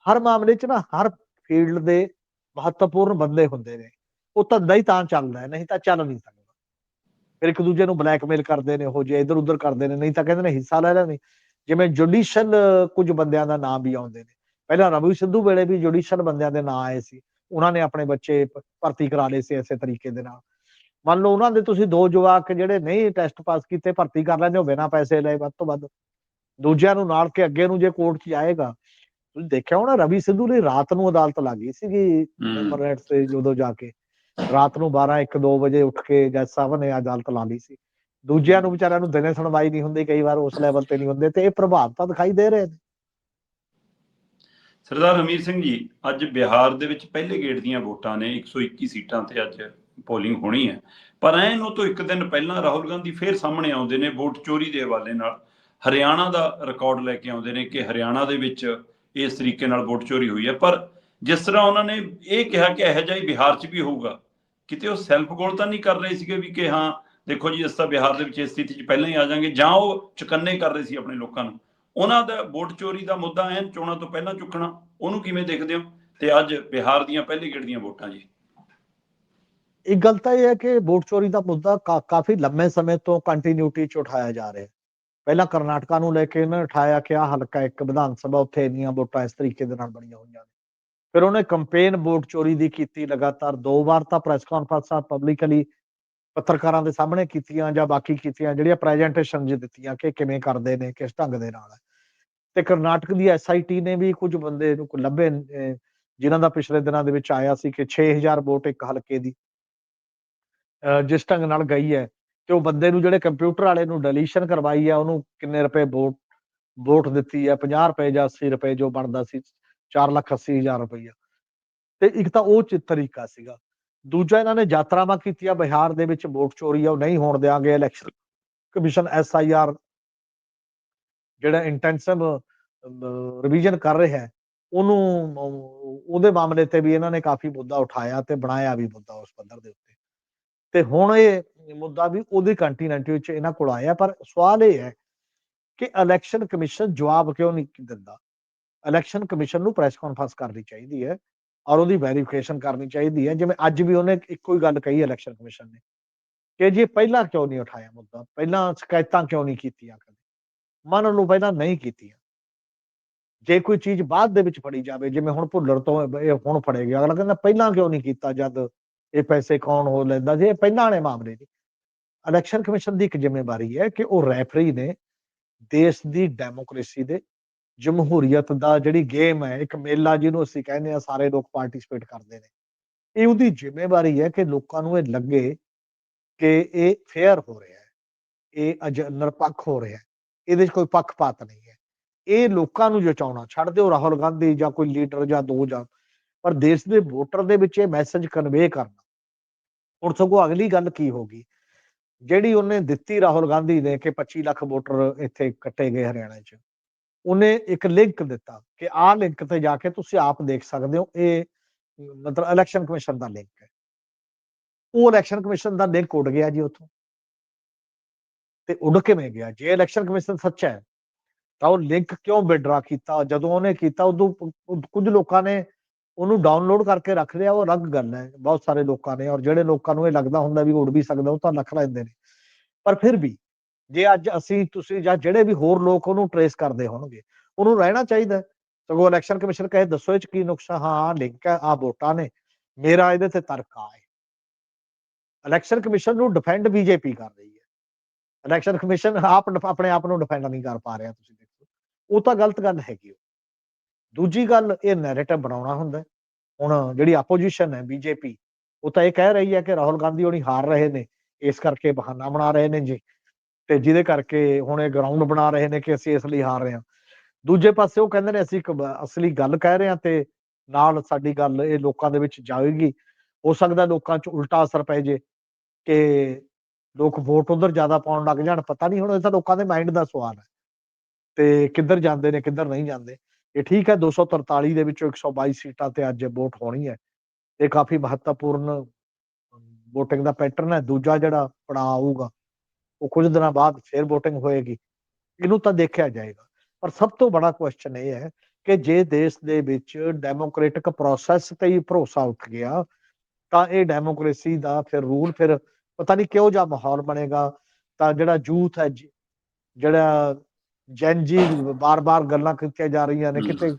ਹਰ ਮਾਮਲੇ ਚ ਨਾ ਹਰ ਫੀਲਡ ਦੇ ਮਹੱਤਵਪੂਰਨ ਬੰਦੇ ਹੁੰਦੇ ਨੇ। ਉਹ ਧੰਦਾ ਹੀ ਤਾਂ ਚੱਲਦਾ ਹੈ, ਨਹੀਂ ਤਾਂ ਚੱਲ ਨਹੀਂ ਸਕਦਾ। ਫਿਰ ਇੱਕ ਦੂਜੇ ਨੂੰ ਬਲੈਕਮੇਲ ਕਰਦੇ ਨੇ, ਉਹ ਜੇ ਇਧਰ ਉਧਰ ਕਰਦੇ ਨੇ, ਨਹੀਂ ਤਾਂ ਕਹਿੰਦੇ ਨੇ ਹਿੱਸਾ ਲੈ ਲੈਣੇ। ਜਿਵੇਂ ਜੁਡੀਸ਼ਲ ਕੁਝ ਬੰਦਿਆਂ ਦਾ ਨਾਮ ਵੀ ਆਉਂਦੇ ਨੇ। ਪਹਿਲਾਂ ਰਵੀ ਸਿੱਧੂ ਵੇਲੇ ਵੀ ਜੁਡੀਸ਼ਲ ਬੰਦਿਆਂ ਦੇ ਨਾਂ ਆਏ ਸੀ। ਉਹਨਾਂ ਨੇ ਆਪਣੇ ਬੱਚੇ ਭਰਤੀ ਕਰਾ ਲਏ ਸੀ ਇਸੇ ਤਰੀਕੇ ਦੇ ਨਾਲ। ਮੰਨ ਲਓ ਉਹਨਾਂ ਦੇ ਤੁਸੀਂ ਦੋ ਜਵਾਕ ਜਿਹੜੇ ਨਹੀਂ ਟੈਸਟ ਪਾਸ ਕੀਤੇ, ਭਰਤੀ ਕਰ ਲੈਂਦੇ ਹੋ, ਬਿਨਾਂ ਪੈਸੇ ਲਏ ਵੱਧ ਤੋਂ ਵੱਧ। ਦੂਜਿਆਂ ਨੂੰ ਨਾਲ ਕੇ ਅੱਗੇ ਨੂੰ ਜੇ ਕੋਰਟ 'ਚ ਜਾਏਗਾ ਤੁਸੀਂ ਦੇਖਿਆ ਹੋਣਾ ਰਵੀ ਸਿੱਧੂ ਲਈ ਰਾਤ ਨੂੰ ਅਦਾਲਤ ਲੱਗੀ ਸੀਗੀ ਹੂੰ। ਐਮਰੇਟ ਤੇ ਜਦੋਂ ਜਾ ਕੇ। ਰਾਤ ਨੂੰ 12 1 2 ਵਜੇ ਉੱਠ ਕੇ ਜੱਜ ਸਾਹਿਬ ਨੇ ਅਦਾਲਤ ਲਾ ਲਈ ਸੀ। ਦੂਜਿਆਂ ਨੂੰ ਵਿਚਾਰਿਆਂ ਨੂੰ ਦਿਨੇ ਸੁਣਵਾਈ ਨਹੀਂ ਹੁੰਦੀ ਕਈ ਵਾਰ ਉਸ ਲੈਵਲ ਤੇ ਨਹੀਂ ਹੁੰਦੇ ਤੇ ਇਹ ਪ੍ਰਭਾਵ ਤਾਂ ਦਿਖਾਈ ਦੇ ਰਹੇ ਨੇ। ਸਰਦਾਰ ਹਮੀਰ ਸਿੰਘ ਜੀ ਅੱਜ ਬਿਹਾਰ ਦੇ ਵਿੱਚ ਪਹਿਲੇ ਗੇੜ ਦੀਆਂ ਵੋਟਾਂ ਨੇ 121 ਸੀਟਾਂ ਤੇ ਅੱਜ ਪੋਲਿੰਗ ਹੋਣੀ ਹੈ। ਪਰ ਐਨ ਉਹ ਤੋਂ ਇੱਕ ਦਿਨ ਪਹਿਲਾਂ ਰਾਹੁਲ ਗਾਂਧੀ ਫੇਰ ਸਾਹਮਣੇ ਆਉਂਦੇ ਨੇ ਵੋਟ ਚੋਰੀ ਦੇ ਹਵਾਲੇ ਨਾਲ। ਹਰਿਆਣਾ ਦਾ ਰਿਕਾਰਡ ਲੈ ਕੇ ਆਉਂਦੇ ਨੇ ਕਿ ਹਰਿਆਣਾ ਦੇ ਵਿੱਚ ਇਸ ਤਰੀਕੇ ਨਾਲ ਵੋਟ ਚੋਰੀ ਹੋਈ ਹੈ। ਪਰ ਜਿਸ ਤਰ੍ਹਾਂ ਉਹਨਾਂ ਨੇ ਇਹ ਕਿਹਾ ਕਿ ਇਹੋ ਜਿਹਾ ਹੀ ਬਿਹਾਰ 'ਚ ਵੀ ਹੋਊਗਾ, ਕਿਤੇ ਉਹ ਸੈਲਫ ਗੋਲ ਤਾਂ ਨਹੀਂ ਕਰ ਰਹੇ ਸੀਗੇ ਵੀ ਕਿ ਹਾਂ, ਦੇਖੋ ਜੀ, ਇਸ ਤਾਂ ਬਿਹਾਰ ਦੇ ਵਿੱਚ ਇਸ ਸਥਿਤੀ 'ਚ ਪਹਿਲਾਂ ਹੀ ਆ ਜਾਾਂਗੇ ਜਾਂ ਉਹ ਚੁਕੰਨੇ ਕਰ ਰਹੇ ਸੀ ਆਪਣੇ ਲੋਕਾਂ ਨੂੰ। ਉਹਨਾਂ ਦਾ ਵੋਟ ਚੋਰੀ ਦਾ ਮੁੱਦਾ ਐਨ ਚੋਣਾਂ ਤੋਂ ਪਹਿਲਾਂ ਚੁੱਕਣਾ, ਉਹਨੂੰ ਕਿਵੇਂ ਦੇਖਦੇ ਹੋ? ਤੇ ਅੱਜ ਬਿਹਾਰ ਦੀਆਂ ਪਹਿਲੀ ਗੇੜ ਦੀਆਂ ਵੋਟਾਂ ਜੀ? ਇੱਕ ਗੱਲ ਤਾਂ ਇਹ ਹੈ ਕਿ ਵੋਟ ਚੋਰੀ ਦਾ ਮੁੱਦਾ ਕਾ- ਕਾਫੀ ਲੰਮੇ ਸਮੇਂ ਤੋਂ ਕੰਟੀਨਿਊਟੀ ਚ ਉਠਾਇਆ ਜਾ ਰਿਹਾ ਹੈ। ਪਹਿਲਾਂ ਕਰਨਾਟਕਾ ਨੂੰ ਲੈ ਕੇ ਇਹਨਾਂ ਨੇ ਉਠਾਇਆ ਕਿ ਆ ਹਲਕਾ ਇੱਕ ਵਿਧਾਨ ਸਭਾ ਉੱਥੇ ਇੰਨੀਆਂ ਵੋਟਾਂ ਇਸ ਤਰੀਕੇ ਦੇ ਨਾਲ ਬਣੀਆਂ ਹੋਈਆਂ ਨੇ। ਫਿਰ ਉਹਨੇ ਕੰਪੇਨ ਵੋਟ ਚੋਰੀ ਦੀ ਕੀਤੀ ਲਗਾਤਾਰ ਦੋ ਵਾਰ ਤਾਂ ਪ੍ਰੈਸ ਕਾਨਫਰੰਸਾਂ ਪਬਲਿਕਲੀ ਪੱਤਰਕਾਰਾਂ ਦੇ ਸਾਹਮਣੇ ਕੀਤੀਆਂ ਜਾਂ ਬਾਕੀ ਕੀਤੀਆਂ ਜਿਹੜੀਆਂ ਪ੍ਰੈਜੈਂਟੇਸ਼ਨ ਜੀ ਦਿੱਤੀਆਂ ਕਿ ਕਿਵੇਂ ਕਰਦੇ ਨੇ ਕਿਸ ਢੰਗ ਦੇ ਨਾਲ। ਤੇ ਕਰਨਾਟਕ ਦੀ ਐਸਆਈਟੀ ਨੇ ਵੀ ਕੁਝ ਬੰਦੇ ਨੂੰ ਲੱਭੇ ਅਹ, ਜਿਨ੍ਹਾਂ ਦਾ ਪਿਛਲੇ ਦਿਨਾਂ ਦੇ ਵਿੱਚ ਆਇਆ ਸੀ ਕਿ 6000 ਵੋਟ ਇੱਕ ਹਲਕੇ ਦੀ ਅਹ ਜਿਸ ਢੰਗ ਨਾਲ ਗਈ ਹੈ। ਤੇ ਉਹ ਬੰਦੇ ਨੂੰ ਜਿਹੜੇ ਕੰਪਿਊਟਰ ਵਾਲੇ ਨੂੰ ਡਿਲੀਸ਼ਨ ਕਰਵਾਈ ਹੈ ਉਹਨੂੰ ਕਿੰਨੇ ਰੁਪਏ ਵੋਟ ਵੋਟ ਦਿੱਤੀ ਹੈ 50 ਰੁਪਏ ਜਾਂ 80 ਰੁਪਏ ਜੋ ਬਣਦਾ ਸੀ 4 ਲੱਖ 80 ਹਜ਼ਾਰ ਰੁਪਈਆ। ਤੇ ਇੱਕ ਤਾਂ ਉਹ ਤਰੀਕਾ ਸੀਗਾ। ਦੂਜਾ ਇਹਨਾਂ ਨੇ ਯਾਤਰਾਵਾਂ ਕੀਤੀਆਂ, ਬਿਹਾਰ ਦੇ ਵਿੱਚ ਵੋਟ ਚੋਰੀ ਆ, ਉਹ ਨਹੀਂ ਹੋਣ ਦਿਆਂਗੇ ਇਲੈਕਸ਼ਨ ਕਮਿਸ਼ਨ ਐਸਆਈਆਰ ਜਿਹੜਾ ਇੰਟੈਂਸਿਵ ਰਿਵੀਜ਼ਨ ਕਰ ਰਿਹਾ ਹੈ, ਉਹਨੂੰ, ਉਹਦੇ ਮਾਮਲੇ ਤੇ ਵੀ ਇਹਨਾਂ ਨੇ ਕਾਫੀ ਮੁੱਦਾ ਉਠਾਇਆ ਤੇ ਬਣਾਇਆ ਵੀ ਮੁੱਦਾ ਉਸ ਪੱਧਰ ਦੇ ਉੱਤੇ। ਤੇ ਹੁਣ ਇਹ ਮੁੱਦਾ ਵੀ ਉਹਦੀ ਕੰਟੀਨੈਂਟ ਵਿੱਚ ਇਹਨਾਂ ਕੋਲ ਆਇਆ, ਪਰ ਸਵਾਲ ਇਹ ਹੈ ਕਿ ਇਲੈਕਸ਼ਨ ਕਮਿਸ਼ਨ ਜਵਾਬ ਕਿਉਂ ਨਹੀਂ ਦਿੰਦਾ? ਇਲੈਕਸ਼ਨ ਕਮਿਸ਼ਨ ਨੂੰ ਪ੍ਰੈਸ ਕਾਨਫਰੰਸ ਕਰਨੀ ਚਾਹੀਦੀ ਹੈ ਔਰ ਉਹਦੀ ਵੈਰੀਫਿਕੇਸ਼ਨ ਕਰਨੀ ਚਾਹੀਦੀ ਹੈ। ਜਿਵੇਂ ਅੱਜ ਵੀ ਉਹਨੇ ਇੱਕੋ ਹੀ ਗੱਲ ਕਹੀ ਇਲੈਕਸ਼ਨ ਕਮਿਸ਼ਨ ਨੇ ਕਿ ਜੀ ਪਹਿਲਾਂ ਕਿਉਂ ਨਹੀਂ ਉਠਾਇਆ ਮੁੱਦਾ? ਪਹਿਲਾਂ ਸ਼ਿਕਾਇਤਾਂ ਕਿਉਂ ਨਹੀਂ ਕੀਤੀਆਂ ਕਦੇ? ਮੰਨ ਲਓ ਪਹਿਲਾਂ ਨਹੀਂ ਕੀਤੀਆਂ। ਜੇ ਕੋਈ ਚੀਜ਼ ਬਾਅਦ ਦੇ ਵਿੱਚ ਫੜੀ ਜਾਵੇ, ਜਿਵੇਂ ਹੁਣ ਭੁੱਲਰ ਤੋਂ ਇਹ ਹੁਣ ਫੜੇ ਗਿਆ ਅਗਲਾ ਕਹਿੰਦਾ ਪਹਿਲਾਂ ਕਿਉਂ ਨਹੀਂ ਕੀਤਾ ਜਦ ਇਹ ਪੈਸੇ ਕੌਣ ਹੋ ਲੈਂਦਾ? ਸੀ ਇਹ ਪਹਿਲਾਂ ਵਾਲੇ ਮਾਮਲੇ ਨੇ ਇਲੈਕਸ਼ਨ ਕਮਿਸ਼ਨ ਦੀ ਇੱਕ ਜ਼ਿੰਮੇਵਾਰੀ ਹੈ ਕਿ ਉਹ ਰੈਫਰੀ ਨੇ ਦੇਸ਼ ਦੀ ਡੈਮੋਕ੍ਰੇਸੀ ਦੇ ਜਮਹੂਰੀਅਤ ਦਾ ਜਿਹੜੀ ਗੇਮ ਹੈ, ਇੱਕ ਮੇਲਾ ਜਿਹਨੂੰ ਅਸੀਂ ਕਹਿੰਦੇ ਆ ਸਾਰੇ ਲੋਕ ਪਾਰਟਿਸਿਪੇਟ ਕਰਦੇ ਨੇ। ਇਹ ਉਹਦੀ ਜ਼ਿੰਮੇਵਾਰੀ ਹੈ ਕਿ ਲੋਕਾਂ ਨੂੰ ਇਹ ਲੱਗੇ ਕਿ ਇਹ ਫੇਅਰ ਹੋ ਰਿਹਾ ਹੈ। ਇਹ ਅਜ ਨਿਰਪੱਖ ਹੋ ਰਿਹਾ ਹੈ। ਇਹਦੇ 'ਚ ਕੋਈ ਪੱਖਪਾਤ ਨਹੀਂ ਹੈ। ਇਹ ਲੋਕਾਂ ਨੂੰ ਜਚਾਉਣਾ, ਛੱਡ ਦਿਓ ਰਾਹੁਲ ਗਾਂਧੀ ਜਾਂ ਕੋਈ ਲੀਡਰ ਜਾਂ ਦੋ ਜਾਂ ਪਰ ਦੇਸ਼ ਦੇ ਵੋਟਰ ਦੇ ਵਿੱਚ ਇਹ ਮੈਸੇਜ ਕਨਵੇ ਕਰਨਾ। ਹੁਣ ਸਗੋਂ ਅਗਲੀ ਗੱਲ ਕੀ ਹੋਗੀ ਜਿਹੜੀ ਉਹਨੇ ਦਿੱਤੀ ਰਾਹੁਲ ਗਾਂਧੀ ਨੇ ਕਿ 25 ਲੱਖ ਵੋਟਰ ਇੱਥੇ ਕੱਟੇ ਗਏ ਹਰਿਆਣਾ 'ਚ, ਉਹਨੇ ਇੱਕ ਲਿੰਕ ਦਿੱਤਾ ਕਿ ਆਹ ਲਿੰਕ ਤੇ ਜਾ ਕੇ ਤੁਸੀਂ ਆਪ ਦੇਖ ਸਕਦੇ ਹੋ, ਇਹ ਮਤਲਬ ਇਲੈਕਸ਼ਨ ਕਮਿਸ਼ਨ ਦਾ ਲਿੰਕ ਹੈ। ਉਹ ਇਲੈਕਸ਼ਨ ਕਮਿਸ਼ਨ ਦਾ ਲਿੰਕ ਉੱਡ ਗਿਆ ਜੀ ਉੱਥੋਂ। ਤੇ ਉੱਡ ਕਿਵੇਂ ਗਿਆ? ਜੇ ਇਲੈਕਸ਼ਨ ਕਮਿਸ਼ਨ ਸੱਚਾ ਹੈ, ਤਾਂ ਉਹ ਲਿੰਕ ਕਿਉਂ ਵਿਡਰਾ ਕੀਤਾ? ਜਦੋਂ ਉਹਨੇ ਕੀਤਾ, ਉਦੋਂ ਪ- ਕੁਝ ਲੋਕਾਂ ਨੇ ਉਹਨੂੰ ਡਾਊਨਲੋਡ ਕਰਕੇ ਰੱਖ ਲਿਆ, ਉਹ ਅਲੱਗ ਗੱਲ ਹੈ। ਬਹੁਤ ਸਾਰੇ ਲੋਕਾਂ ਨੇ ਔਰ ਜਿਹੜੇ ਲੋਕਾਂ ਨੂੰ ਇਹ ਲੱਗਦਾ ਹੁੰਦਾ ਵੀ ਉੱਡ ਵੀ ਸਕਦਾ, ਉਹ ਤਾਂ ਰੱਖ ਲੈਂਦੇ ਨੇ। ਪਰ ਫਿਰ ਵੀ ਜੇ ਅੱਜ ਅਸੀਂ, ਤੁਸੀਂ ਜਾਂ ਜਿਹੜੇ ਵੀ ਹੋਰ ਲੋਕ ਉਹਨੂੰ ਟਰੇਸ ਕਰਦੇ ਹੋਣਗੇ, ਉਹਨੂੰ ਰਹਿਣਾ ਚਾਹੀਦਾ। ਸਗੋਂ ਇਲੈਕਸ਼ਨ ਕਮਿਸ਼ਨ ਕਹੇ, ਦੱਸੋ ਇਹ ਚ ਕੀ ਨੁਕਸਾ ਹਾਂ ਲਿੰਕ ਹੈ ਆ ਵੋਟਾਂ ਨੇ। ਮੇਰਾ ਇਹਦੇ ਤੇ ਤਰਕ ਆ ਹੈ ਇਲੈਕਸ਼ਨ ਕਮਿਸ਼ਨ ਨੂੰ ਡਿਫੈਂਡ ਬੀਜੇਪੀ ਕਰ ਰਹੀ ਹੈ। ਇਲੈਕਸ਼ਨ ਕਮਿਸ਼ਨ ਆਪ, ਆਪਣੇ ਆਪ ਨੂੰ ਡਿਫੈਂਡ ਨਹੀਂ ਕਰ ਪਾ ਰਿਹਾ, ਤੁਸੀਂ ਦੇਖੋ। ਉਹ ਤਾਂ ਗਲਤ ਗੱਲ ਹੈਗੀ ਓ। ਦੂਜੀ ਗੱਲ ਇਹ ਨੈਰੇਟਿਵ ਬਣਾਉਣਾ ਹੁੰਦਾ ਹੁਣ ਜਿਹੜੀ ਆਪੋਜੀਸ਼ਨ ਹੈ ਬੀਜੇਪੀ ਉਹ ਤਾਂ ਇਹ ਕਹਿ ਰਹੀ ਹੈ ਕਿ ਰਾਹੁਲ ਗਾਂਧੀ ਹੋਣੀ ਹਾਰ ਰਹੇ ਨੇ, ਇਸ ਕਰਕੇ ਬਹਾਨਾ ਬਣਾ ਰਹੇ ਨੇ ਜੀ ਤੇ ਜਿਹਦੇ ਕਰਕੇ ਹੁਣ ਇਹ ਗਰਾਊਂਡ ਬਣਾ ਰਹੇ ਨੇ ਕਿ ਅਸੀਂ ਇਸ ਲਈ ਹਾਰ ਰਹੇ ਹਾਂ। ਦੂਜੇ ਪਾਸੇ ਉਹ ਕਹਿੰਦੇ ਨੇ ਅਸੀਂ ਇੱਕ ਬ- ਅਸਲੀ ਗੱਲ ਕਹਿ ਰਹੇ ਹਾਂ ਤੇ ਨਾਲ ਸਾਡੀ ਗੱਲ ਇਹ ਲੋਕਾਂ ਦੇ ਵਿੱਚ ਜਾਵੇਗੀ। ਹੋ ਸਕਦਾ ਲੋਕਾਂ 'ਚ ਉਲਟਾ ਅਸਰ ਪੈ ਜੇ ਕਿ ਲੋਕ ਵੋਟ ਉਧਰ ਜ਼ਿਆਦਾ ਪਾਉਣ ਲੱਗ ਜਾਣ, ਪਤਾ ਨਹੀਂ ਹੁਣ ਇਹ ਤਾਂ ਲੋਕਾਂ ਦੇ ਮਾਈਂਡ ਦਾ ਸਵਾਲ ਹੈ। ਤੇ ਕਿੱਧਰ ਜਾਂਦੇ ਨੇ, ਕਿੱਧਰ ਨਹੀਂ ਜਾਂਦੇ। ਇਹ ਠੀਕ ਹੈ 243 ਦੇ ਵਿੱਚੋਂ 122 ਸੀਟਾਂ ਤੇ ਅੱਜ ਵੋਟ ਹੋਣੀ ਹੈ। ਇਹ ਕਾਫੀ ਮਹੱਤਵਪੂਰਨ VOTING ਦਾ ਪੈਟਰਨ ਹੈ। ਦੂਜਾ ਜਿਹੜਾ ਪੜਾਅ ਆਊਗਾ, ਉਹ ਕੁਝ ਦਿਨਾਂ ਬਾਅਦ ਫਿਰ VOTING ਹੋਏਗੀ। ਇਹਨੂੰ ਤਾਂ ਦੇਖਿਆ ਜਾਏਗਾ। ਪਰ ਸਭ ਤੋਂ ਬੜਾ ਕੁਐਸਚਨ ਇਹ ਹੈ ਕਿ ਜੇ ਦੇਸ਼ ਦੇ ਵਿੱਚ ਡੈਮੋਕ੍ਰੈਟਿਕ ਪ੍ਰੋਸੈਸ ਤੇ ਹੀ ਭਰੋਸਾ ਉੱਠ ਗਿਆ, ਤਾਂ ਇਹ ਡੈਮੋਕ੍ਰੇਸੀ ਦਾ ਫਿਰ ਰੂਲ ਫਿਰ ਪਤਾ ਨਹੀਂ ਕਿਹੋ ਜਿਹਾ ਮਾਹੌਲ ਬਣੇਗਾ। ਤਾਂ ਜਿਹੜਾ ਯੂਥ ਹੈ ਜਿਹੜਾ ਜਿਹੜਾ ਜੈਨਜੀ ਬਾਰ-ਬਾਰ ਗੱਲਾਂ ਕੀਤੀਆਂ ਜਾ ਰਹੀਆਂ ਨੇ, ਕਿਤੇ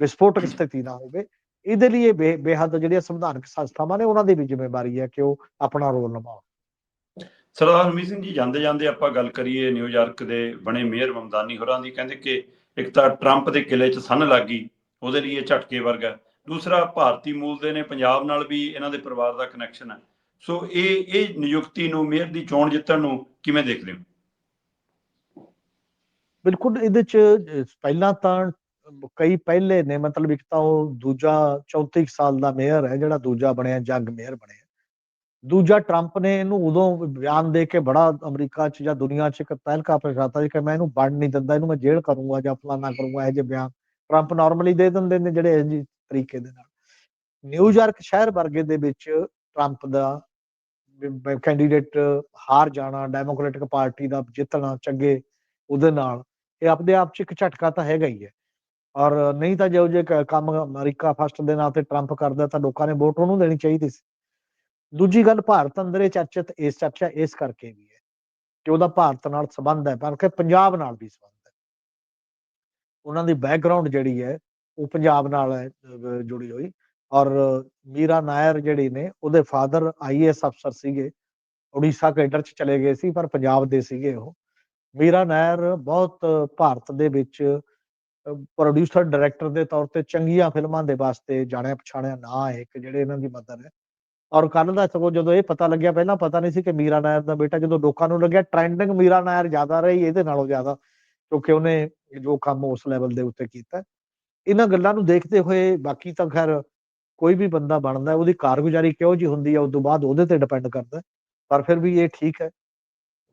ਵਿਸਫੋਟਕ ਸਥਿਤੀ ਨਾ ਹੋਵੇ। ਇਹਦੇ ਲਈ ਬੇਹੱਦ ਜਿਹੜੀਆਂ ਸੰਵਿਧਾਨਕ ਸੰਸਥਾਵਾਂ ਨੇ, ਉਹਨਾਂ ਦੀ ਵੀ ਜ਼ਿੰਮੇਵਾਰੀ ਹੈ ਕਿ ਉਹ ਆਪਣਾ ਰੋਲ ਨਿਭਾਉਣ। ਸਰਦਾਰ ਹਰਮੀਤ ਸਿੰਘ ਜੀ ਜਾਂਦੇ ਜਾਂਦੇ ਆਪਾਂ ਗੱਲ ਕਰੀਏ ਨਿਊਯਾਰਕ ਦੇ ਬਣੇ ਮੇਅਰ ਮਮਦਾਨੀ ਹੋਰਾਂ ਦੀ, ਕਹਿੰਦੇ ਕਿ ਇੱਕ ਤਾਂ ਟਰੰਪ ਦੇ ਕਿਲੇ 'ਚ ਸੰਨ ਲੱਗ ਗਈ, ਉਹਦੇ ਲਈ ਇਹ ਝਟਕੇ ਵਰਗਾ। ਦੂਸਰਾ, ਭਾਰਤੀ ਮੂਲ ਦੇ ਨੇ, ਪੰਜਾਬ ਨਾਲ ਵੀ ਇਹਨਾਂ ਦੇ ਪਰਿਵਾਰ ਦਾ ਕਨੈਕਸ਼ਨ ਹੈ। ਸੋ ਇਹ ਇਹ ਨਿਯੁਕਤੀ ਨੂੰ, ਮੇਅਰ ਦੀ ਚੋਣ ਜਿੱਤਣ ਨੂੰ ਕਿਵੇਂ ਦੇਖਦੇ ਹੋ? ਬਿਲਕੁਲ ਇਹਦੇ ਚ ਪਹਿਲਾਂ ਤਾਂ ਕਈ ਪਹਿਲੇ ਨੇ, ਮਤਲਬ ਇੱਕ ਤਾਂ ਉਹ ਦੂਜਾ 34 ਕੁ ਸਾਲ ਦਾ ਮੇਅਰ ਹੈ, ਜਿਹੜਾ ਦੂਜਾ ਬਣਿਆ, ਜੰਗ ਮੇਅਰ ਬਣਿਆ। ਦੂਜਾ ਟਰੰਪ ਨੇ ਇਹਨੂੰ ਉਦੋਂ ਬਿਆਨ ਦੇ ਕੇ ਬੜਾ ਅਮਰੀਕਾ 'ਚ ਜਾਂ ਦੁਨੀਆ 'ਚ ਇੱਕ ਪਹਿਲਕਾ ਪ੍ਰਗਟਾਤਾ ਸੀ ਕਿ ਮੈਂ ਇਹਨੂੰ ਬਣ ਨਹੀਂ ਦਿੰਦਾ, ਇਹਨੂੰ ਮੈਂ ਜੇਲ੍ਹ ਕਰੂੰਗਾ ਜਾਂ ਫਲਾਨਾ ਕਰੂੰਗਾ, ਇਹ ਜਿਹੇ ਬਿਆਨ ਟਰੰਪ ਨਾਰਮਲੀ ਦੇ ਦਿੰਦੇ ਨੇ ਜਿਹੜੇ ਇਹ ਜਿਹੇ ਤਰੀਕੇ ਦੇ ਨਾਲ। ਨਿਊਯਾਰਕ ਸ਼ਹਿਰ ਵਰਗੇ ਦੇ ਵਿੱਚ ਟਰੰਪ ਦਾ ਕੈਂਡੀਡੇਟ ਹਾਰ ਜਾਣਾ ਡੈਮੋਕ੍ਰੈਟਿਕ ਪਾਰਟੀ ਦਾ ਜਿੱਤਣਾ ਚੰਗੇ ਉਹਦੇ ਨਾਲ। ਇਹ ਆਪਦੇ ਆਪ 'ਚ ਇੱਕ ਝਟਕਾ ਤਾਂ ਹੈਗਾ ਹੀ ਹੈ। ਔਰ ਨਹੀਂ ਤਾਂ ਜੋ ਜੇ ਕੰਮ ਅਮਰੀਕਾ ਫਸਟ ਦੇ ਨਾਂ ਤੇ ਟਰੰਪ ਕਰਦਾ ਤਾਂ ਲੋਕਾਂ ਨੇ ਵੋਟ ਉਹਨੂੰ ਦੇਣੀ ਚਾਹੀਦੀ ਸੀ। ਦੂਜੀ ਗੱਲ ਭਾਰਤ ਅੰਦਰ ਇਹ ਚਰਚਿਤ ਇਸ ਚਰਚਾ ਇਸ ਕਰਕੇ ਵੀ ਹੈ ਕਿ ਉਹਦਾ ਭਾਰਤ ਨਾਲ ਸੰਬੰਧ ਹੈ, ਬਲਕਿ ਪੰਜਾਬ ਨਾਲ ਵੀ ਸੰਬੰਧ ਹੈ। ਉਹਨਾਂ ਦੀ ਬੈਕਗ੍ਰਾਉਂਡ ਜਿਹੜੀ ਹੈ, ਉਹ ਪੰਜਾਬ ਨਾਲ ਹੈ ਜੁੜੀ ਹੋਈ। ਔਰ ਮੀਰਾ ਨਾਇਰ ਜਿਹੜੀ ਨੇ, ਉਹਦੇ ਫਾਦਰ ਆਈਏਐਸ ਅਫਸਰ ਸੀਗੇ। ਉੜੀਸਾ ਕੇਡਰ ਚ ਚਲੇ ਗਏ ਸੀ, ਪਰ ਪੰਜਾਬ ਦੇ ਸੀਗੇ ਉਹ। ਮੀਰਾ ਨਾਇਰ ਬਹੁਤ ਭਾਰਤ ਦੇ ਵਿੱਚ ਪ੍ਰੋਡਿਊਸਰ ਡਾਇਰੈਕਟਰ ਦੇ ਤੌਰ ਤੇ ਚੰਗੀਆਂ ਫਿਲਮਾਂ ਦੇ ਵਾਸਤੇ ਜਾਣਿਆ ਪਛਾਣਿਆ ਨਾਂ ਹੈ ਇੱਕ ਜਿਹੜੇ ਇਹਨਾਂ ਦੀ ਮਦਰ ਹੈ। ਔਰ ਕੱਲ ਦਾ ਸਗੋਂ ਜਦੋਂ ਇਹ ਪਤਾ ਲੱਗਿਆ, ਪਹਿਲਾਂ ਪਤਾ ਨਹੀਂ ਸੀ ਕਿ ਮੀਰਾ ਨਾਇਰ ਦਾ ਬੇਟਾ, ਜਦੋਂ ਲੋਕਾਂ ਨੂੰ ਲੱਗਿਆ ਟ੍ਰੈਂਡਿੰਗ ਮੀਰਾ ਨਾਇਰ ਜ਼ਿਆਦਾ ਰਹੀ, ਇਹਦੇ ਨਾਲੋਂ ਜ਼ਿਆਦਾ ਕਿਉਂਕਿ ਉਹਨੇ ਜੋ ਕੰਮ ਉਸ ਲੈਵਲ ਦੇ ਉੱਤੇ ਕੀਤਾ। ਇਹਨਾਂ ਗੱਲਾਂ ਨੂੰ ਦੇਖਦੇ ਹੋਏ ਬਾਕੀ ਤਾਂ ਖੈਰ ਕੋਈ ਵੀ ਬੰਦਾ ਬਣਦਾ, ਉਹਦੀ ਕਾਰਗੁਜ਼ਾਰੀ ਕਿਹੋ ਜੀ ਹੁੰਦੀ ਹੈ ਉਸ ਤੋਂ ਬਾਅਦ ਉਹਦੇ ਤੇ ਡਿਪੈਂਡ ਕਰਦਾ। ਪਰ ਫਿਰ ਵੀ ਇਹ ਠੀਕ ਹੈ।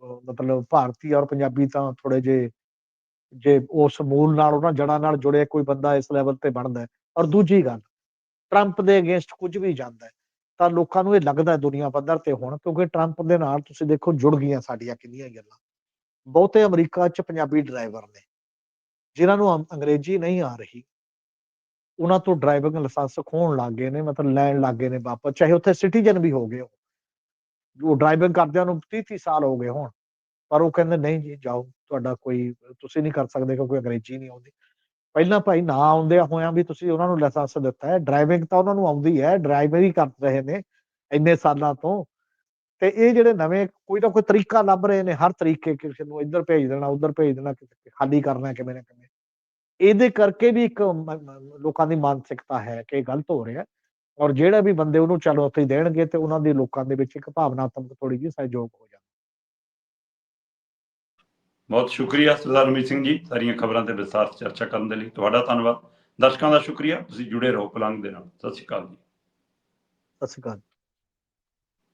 ਮਤਲਬ ਭਾਰਤੀ ਔਰ ਪੰਜਾਬੀ ਤਾਂ ਥੋੜੇ ਜੇ ਜੇ ਉਸ ਮੂਲ ਨਾਲ ਉਹਨਾਂ ਜੜਾਂ ਨਾਲ ਜੁੜਿਆ ਕੋਈ ਬੰਦਾ ਇਸ ਲੈਵਲ ਤੇ ਬਣਦਾ ਔਰ ਦੂਜੀ ਗੱਲ ਟਰੰਪ ਦੇ ਅਗੇਂਸਟ ਕੁਝ ਵੀ ਜਾਂਦਾ ਤਾਂ ਲੋਕਾਂ ਨੂੰ ਇਹ ਲੱਗਦਾ ਦੁਨੀਆ ਪੱਧਰ ਤੇ ਹੁਣ, ਕਿਉਂਕਿ ਟਰੰਪ ਦੇ ਨਾਲ ਤੁਸੀਂ ਦੇਖੋ ਜੁੜ ਗਈਆਂ ਸਾਡੀਆਂ ਕਿੰਨੀਆਂ ਗੱਲਾਂ। ਬਹੁਤੇ ਅਮਰੀਕਾ 'ਚ ਪੰਜਾਬੀ ਡਰਾਈਵਰ ਨੇ, ਜਿਨ੍ਹਾਂ ਨੂੰ ਅੰਗਰੇਜ਼ੀ ਨਹੀਂ ਆ ਰਹੀ। ਉਹਨਾਂ ਤੋਂ ਡਰਾਈਵਿੰਗ ਲਾਇਸੈਂਸ ਖੋਣ ਲੱਗ ਗਏ ਨੇ, ਮਤਲਬ ਲੈਣ ਲੱਗ ਗਏ ਨੇ ਵਾਪਸ, ਚਾਹੇ ਉੱਥੇ ਸਿਟੀਜ਼ਨ ਵੀ ਹੋ ਗਏ ਹੋ ਉਹ ਡਰਾਈਵਿੰਗ ਕਰਦਿਆਂ ਨੂੰ 30 30 ਸਾਲ ਹੋ ਗਏ ਹੋਣ। ਪਰ ਉਹ ਕਹਿੰਦੇ, ਨਹੀਂ ਜੀ, ਜਾਓ, ਤੁਹਾਡਾ ਕੋਈ, ਤੁਸੀਂ ਨਹੀਂ ਕਰ ਸਕਦੇ ਕਿਉਂਕਿ ਅੰਗਰੇਜ਼ੀ ਨਹੀਂ ਆਉਂਦੀ। ਪਹਿਲਾਂ ਭਾਈ ਨਾ ਆਉਂਦਿਆਂ ਹੋਇਆਂ ਵੀ ਤੁਸੀਂ ਉਹਨਾਂ ਨੂੰ ਲਾਇਸੈਂਸ ਦਿੱਤਾ ਹੈ। ਡਰਾਈਵਿੰਗ ਤਾਂ ਉਹਨਾਂ ਨੂੰ ਆਉਂਦੀ ਹੈ ਡਰਾਈਵਰ ਹੀ ਕਰ ਰਹੇ ਨੇ ਇੰਨੇ ਸਾਲਾਂ ਤੋਂ। ਤੇ ਇਹ ਜਿਹੜੇ ਨਵੇਂ ਕੋਈ ਨਾ ਕੋਈ ਤਰੀਕਾ ਲੱਭ ਰਹੇ ਨੇ, ਹਰ ਤਰੀਕੇ ਕਿਸੇ ਨੂੰ ਇੱਧਰ ਭੇਜ ਦੇਣਾ, ਉੱਧਰ ਭੇਜ ਦੇਣਾ ਕਿਸੇ ਖਾਲੀ ਕਰਨਾ ਕਿਵੇਂ ਨਾ ਕਿਵੇਂ। ਇਹਦੇ ਕਰਕੇ ਵੀ ਇੱਕ ਲੋਕਾਂ ਦੀ ਮਾਨਸਿਕਤਾ ਹੈ ਕਿ ਇਹ ਗਲਤ ਹੋ ਰਿਹਾ ਔਰ ਜਿਹੜੇ ਵੀ ਬੰਦੇ ਉਹਨੂੰ ਚੁਣੌਤੀ ਦੇਣਗੇ ਤੇ ਉਹਨਾਂ ਦੀ ਲੋਕਾਂ ਦੇ ਵਿੱਚ ਇੱਕ ਭਾਵਨਾਤਮਕ ਥੋੜੀ ਜਿਹੀ ਸਹਿਯੋਗ ਹੋ ਜਾਂਦਾ। ਬਹੁਤ ਸ਼ੁਕਰੀਆ ਸਰਦਾਰ ਹਰਮੀਤ ਸਿੰਘ ਜੀ ਸਾਰੀਆਂ ਖਬਰਾਂ ਤੇ ਵਿਸਥਾਰ ਚਰਚਾ ਕਰਨ ਦੇ ਲਈ। ਤੁਹਾਡਾ ਧੰਨਵਾਦ। ਦਰਸ਼ਕਾਂ ਦਾ ਸ਼ੁਕਰੀਆ। ਤੁਸੀਂ ਜੁੜੇ ਰਹੋ ਪਲੰਗ ਦੇ ਨਾਲ। ਸਤਿ ਸ਼੍ਰੀ ਅਕਾਲ ਜੀ। ਸਤਿ ਸ਼੍ਰੀ ਅਕਾਲ।